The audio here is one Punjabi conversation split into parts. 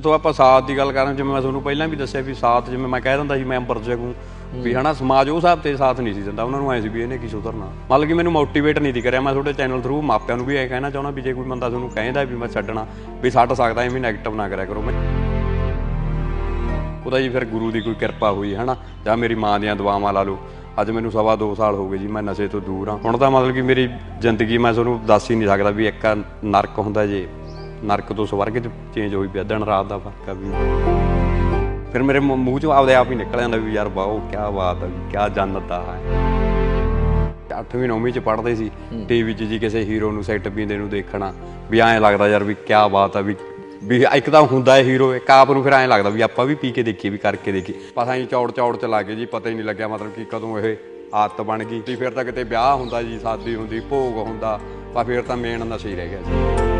ਤੋਂ ਆਪਾਂ ਸਾਥ ਦੀ ਗੱਲ ਕਰਾਂ ਜਿਵੇਂ ਮੈਂ ਤੁਹਾਨੂੰ ਪਹਿਲਾਂ ਵੀ ਦੱਸਿਆ ਵੀ ਸਾਥ ਜਿਵੇਂ ਮੈਂ ਕਹਿ ਦਿੰਦਾ ਸੀ ਮੈਂ ਅੰਬਰ ਜਗੂ ਵੀ ਹਨਾ ਸਮਾਜ ਉਹ ਹਿਸਾਬ ਤੇ ਸਾਥ ਨਹੀਂ ਸੀ ਦਿੰਦਾ ਉਹਨਾਂ ਨੂੰ ਐ ਸੀ ਵੀ ਇਹਨੇ ਕੀ ਸੁਧਰਨਾ। ਮਤਲਬ ਕਿ ਮੈਨੂੰ ਮੋਟੀਵੇਟ ਨਹੀਂ ਦੀ ਕਰਿਆ ਮੈਂ ਤੁਹਾਡੇ ਚੈਨਲ ਥਰੂ ਮਾਪਿਆਂ ਨੂੰ ਵੀ ਇਹ ਕਹਿਣਾ ਚਾਹੁੰਦਾ ਵੀ ਜੇ ਕੋਈ ਬੰਦਾ ਤੁਹਾਨੂੰ ਕਹਿੰਦਾ ਵੀ ਮੈਂ ਛੱਡਣਾ ਵੀ ਛੱਡ ਸਕਦਾ ਐਵੇਂ ਨੈਗੇਟਿਵ ਨਾ ਕਰਿਆ ਕਰੋ। ਮੈਂ ਉਹਦਾ ਜੀ ਫਿਰ ਗੁਰੂ ਦੀ ਕੋਈ ਕਿਰਪਾ ਹੋਈ ਹਨਾ ਜਾਂ ਮੇਰੀ ਮਾਂ ਦੀਆਂ ਦੁਆਵਾਂ ਲਾ ਲਓ। ਅੱਜ ਮੈਨੂੰ ਸਵਾ 2 ਸਾਲ ਹੋ ਗਏ ਜੀ ਮੈਂ ਨਸ਼ੇ ਤੋਂ ਦੂਰ ਹਾਂ। ਹੁਣ ਤਾਂ ਮਤਲਬ ਕਿ ਮੇਰੀ ਜ਼ਿੰਦਗੀ ਮੈਂ ਤੁਹਾਨੂੰ ਦੱਸ ਹੀ ਨਹੀਂ ਸਕਦਾ ਵੀ ਇੱਕ ਨਰਕ ਹੁੰਦਾ ਜੇ। ਨਰਕ ਤੋਂ ਸਵਰਗ ਚ ਚੇਂਜ ਹੋਈ ਪਿਆ ਦਿਨ ਰਾਤ ਦਾ ਫ਼ਰਕ ਆ ਵੀ। ਫਿਰ ਮੇਰੇ ਮੂੰਹ ਚੋਂ ਆਪਦੇ ਆਪ ਹੀ ਨਿਕਲ ਜਾਂਦਾ ਵੀ ਯਾਰ ਵਾਓ ਕੀ ਬਾਤ ਹੈ ਕੀ ਜੰਨਤ ਆ ਹੈ 8ਵੀਂ 9ਵੀਂ ਚ ਪੜ੍ਹਦੇ ਸੀ ਟੀਵੀ 'ਚ ਜੀ ਕਿਸੇ ਹੀਰੋ ਨੂੰ ਸੈੱਟ ਪੀਂਦੇ ਨੂੰ ਦੇਖਣਾ ਵੀ ਐਂ ਲੱਗਦਾ ਯਾਰ ਵੀ ਕੀ ਬਾਤ ਆ ਵੀ ਵੀ ਇੱਕ ਤਾਂ ਹੁੰਦਾ ਹੈ ਹੀਰੋ ਇੱਕ ਆਪ ਨੂੰ ਫਿਰ ਐਂ ਲੱਗਦਾ ਵੀ ਆਪਾਂ ਵੀ ਪੀ ਕੇ ਦੇਖੀਏ ਵੀ ਕਰਕੇ ਦੇਖੀਏ। ਪਤਾ ਨਹੀਂ ਚੌੜ ਚੌੜ ਚ ਲੱਗੇ ਜੀ ਪਤਾ ਹੀ ਨਹੀਂ ਲੱਗਿਆ ਮਤਲਬ ਕਿ ਕਦੋਂ ਇਹ ਆਦਤ ਬਣ ਗਈ। ਤੇ ਫਿਰ ਤਾਂ ਕਿਤੇ ਵਿਆਹ ਹੁੰਦਾ ਜੀ ਸ਼ਾਦੀ ਹੁੰਦੀ ਭੋਗ ਹੁੰਦਾ ਪਰ ਫਿਰ ਤਾਂ ਮੇਨ ਨਸ਼ਾ ਹੀ ਰਹਿ ਗਿਆ ਜੀ।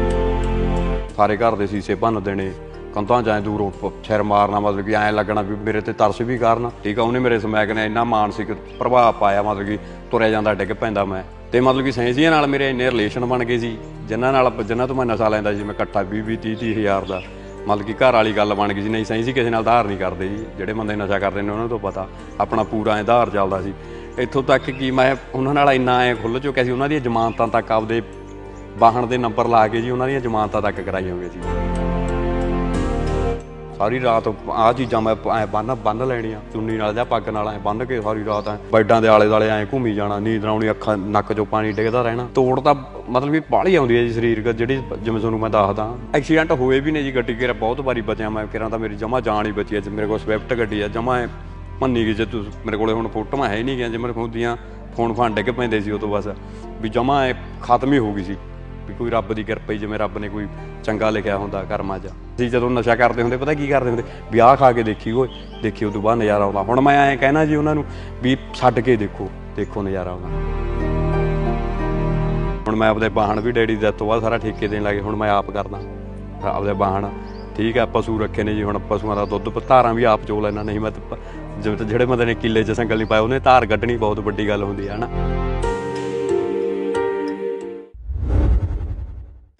ਸਾਰੇ ਘਰ ਦੇ ਸੀਸੇ ਭੰਨ ਦੇਣੇ, ਕੰਧਾਂ ਜਾਂ ਦੂਰੋਂ ਪ- ਛਿਰ ਮਾਰਨਾ, ਮਤਲਬ ਕਿ ਐਂ ਲੱਗਣਾ ਵੀ ਮੇਰੇ ਤੇ ਤਰਸ ਵੀ ਕਰਨ। ਠੀਕ ਆ, ਉਹਨੇ ਮੇਰੇ ਸਮੈਕ ਨੇ ਇੰਨਾ ਮਾਨਸਿਕ ਪ੍ਰਭਾਵ ਪਾਇਆ, ਮਤਲਬ ਕਿ ਤੁਰਿਆ ਜਾਂਦਾ, ਡਿੱਗ ਪੈਂਦਾ ਮੈਂ। ਤੇ ਮਤਲਬ ਕਿ ਸੈਂਸੀਆਂ ਨਾਲ ਮੇਰੇ ਇੰਨੇ ਰਿਲੇਸ਼ਨ ਬਣ ਗਏ ਸੀ, ਜਿਨ੍ਹਾਂ ਨਾਲ ਜਿਨ੍ਹਾਂ ਤੋਂ ਮੈਂ ਨਸ਼ਾ ਲੈਂਦਾ ਸੀ, ਮੈਂ ਇਕੱਠਾ 20 20 30 30 ਹਜ਼ਾਰ ਦਾ। ਮਤਲਬ ਕਿ ਘਰ ਵਾਲੀ ਗੱਲ ਬਣ ਗਈ ਸੀ, ਨਹੀਂ ਸੈਂਸੀ ਕਿਸੇ ਨਾਲ ਧਾਰ ਨਹੀਂ ਕਰਦੇ ਜੀ। ਜਿਹੜੇ ਬੰਦੇ ਨਸ਼ਾ ਕਰਦੇ ਨੇ, ਉਹਨਾਂ ਤੋਂ ਪਤਾ। ਆਪਣਾ ਪੂਰਾ ਐ ਧਾਰ ਚੱਲਦਾ ਸੀ। ਇੱਥੋਂ ਤੱਕ ਕਿ ਮੈਂ ਉਹਨਾਂ ਨਾਲ ਇੰਨਾ ਐ ਖੁੱਲ ਚੁੱਕਿਆ ਸੀ, ਉਹਨਾਂ ਦੀਆਂ ਜ਼ਮਾਨਤਾਂ ਤੱਕ ਆਪਦੇ ਵਾਹਣ ਦੇ ਨੰਬਰ ਲਾ ਕੇ ਜੀ ਉਹਨਾਂ ਦੀਆਂ ਜ਼ਮਾਨਤਾਂ ਤੱਕ ਕਰਾਈਆਂ ਹੋਈਆਂ ਜੀ ਸਾਰੀ ਰਾਤ ਆਹ ਚੀਜ਼ਾਂ ਮੈਂ ਐ ਬੰਨ ਬੰਨ ਲੈਣੀਆਂ। ਚੁੰਨੀ ਨਾਲ ਜਾਂ ਪੱਗ ਨਾਲ ਐ ਬੰਨ ਕੇ ਸਾਰੀ ਰਾਤ ਐ ਬੈਡਾਂ ਦੇ ਆਲੇ ਦਾਲੇ ਐ ਘੁੰਮੀ ਜਾਣਾ, ਨੀਂਦ ਨਾ ਆਉਣੀ, ਅੱਖਾਂ ਨੱਕ 'ਚੋਂ ਪਾਣੀ ਡਿੱਗਦਾ ਰਹਿਣਾ। ਤੋੜ ਤਾਂ ਮਤਲਬ ਵੀ ਪਾਲੀ ਆਉਂਦੀ ਹੈ ਜੀ ਸਰੀਰਕ, ਜਿਹੜੀ ਜਿਵੇਂ ਤੁਹਾਨੂੰ ਮੈਂ ਦੱਸਦਾ। ਐਕਸੀਡੈਂਟ ਹੋਏ ਵੀ ਨੇ ਜੀ ਗੱਡੀ ਕਿਰਾ ਬਹੁਤ ਵਾਰੀ ਬਚਿਆ ਮੈਂ ਕਿਰਾ ਤਾਂ ਮੇਰੀ ਜਮਾ ਜਾਨ ਹੀ ਬਚੀ ਐ ਮੇਰੇ ਕੋਲ ਸਵਿਫਟ ਗੱਡੀ ਆ, ਜਮਾ ਮੰਨੀ ਗਈ ਜੇ ਤੂੰ, ਮੇਰੇ ਕੋਲੇ ਹੁਣ ਫੋਟੋਆਂ ਹੈ ਨਹੀਂ ਗਿਆ ਜੇ ਮੇਰੇ ਹੁੰਦੀਆਂ, ਫੋਨ ਫਾਨ ਡਿੱਗ ਪੈਂਦੇ ਸੀ ਉਹ ਤੋਂ ਬਸ। ਵੀ ਜਮਾ ਐ ਖਤਮ ਹੀ ਹੋ ਗਈ ਸੀ। ਵੀ ਕੋਈ ਰੱਬ ਦੀ ਕਿਰਪਾ ਹੀ ਜਿਵੇਂ ਰੱਬ ਨੇ ਕੋਈ ਚੰਗਾ ਲਿਖਿਆ ਹੁੰਦਾ ਕਰਮਾਂ 'ਚ। ਅਸੀਂ ਜਦੋਂ ਨਸ਼ਾ ਕਰਦੇ ਹੁੰਦੇ, ਪਤਾ ਕੀ ਕਰਦੇ ਹੁੰਦੇ? ਵਿਆਹ ਖਾ ਕੇ ਦੇਖੀ, ਓਏ, ਦੇਖੀ ਉਹ ਤੋਂ ਬਾਅਦ ਨਜ਼ਾਰਾ ਆਉਂਦਾ। ਹੁਣ ਮੈਂ ਐਂ ਕਹਿਣਾ ਜੀ ਉਹਨਾਂ ਨੂੰ ਵੀ ਛੱਡ ਕੇ ਦੇਖੋ ਦੇਖੋ ਨਜ਼ਾਰਾ ਆਉਂਦਾ। ਹੁਣ ਮੈਂ ਆਪਦੇ ਵਾਹਣ ਵੀ ਡੈਡੀ ਦੇ ਤੋਂ ਬਾਅਦ ਸਾਰਾ ਠੇਕੇ ਦੇਣ ਲੱਗੇ ਹੁਣ ਮੈਂ ਆਪ ਕਰਦਾ। ਆਪਦੇ ਵਾਹਣ। ਠੀਕ ਆ, ਪਸ਼ੂ ਰੱਖੇ ਨੇ ਜੀ ਹੁਣ, ਪਸ਼ੂਆਂ ਦਾ ਦੁੱਧ, ਧਾਰਾਂ ਵੀ ਆਪ ਚੋ ਲੈਣਾ ਨਹੀਂ ਮੈਂ ਜਿਹੜੇ ਬੰਦੇ ਨੇ ਕਿੱਲੇ 'ਚ ਸੰਗਲ ਨਹੀਂ ਪਾਇਆ ਉਹਨੇ ਧਾਰ ਕੱਢਣੀ ਬਹੁਤ ਵੱਡੀ ਗੱਲ ਹੁੰਦੀ ਹੈ ਹਨਾ?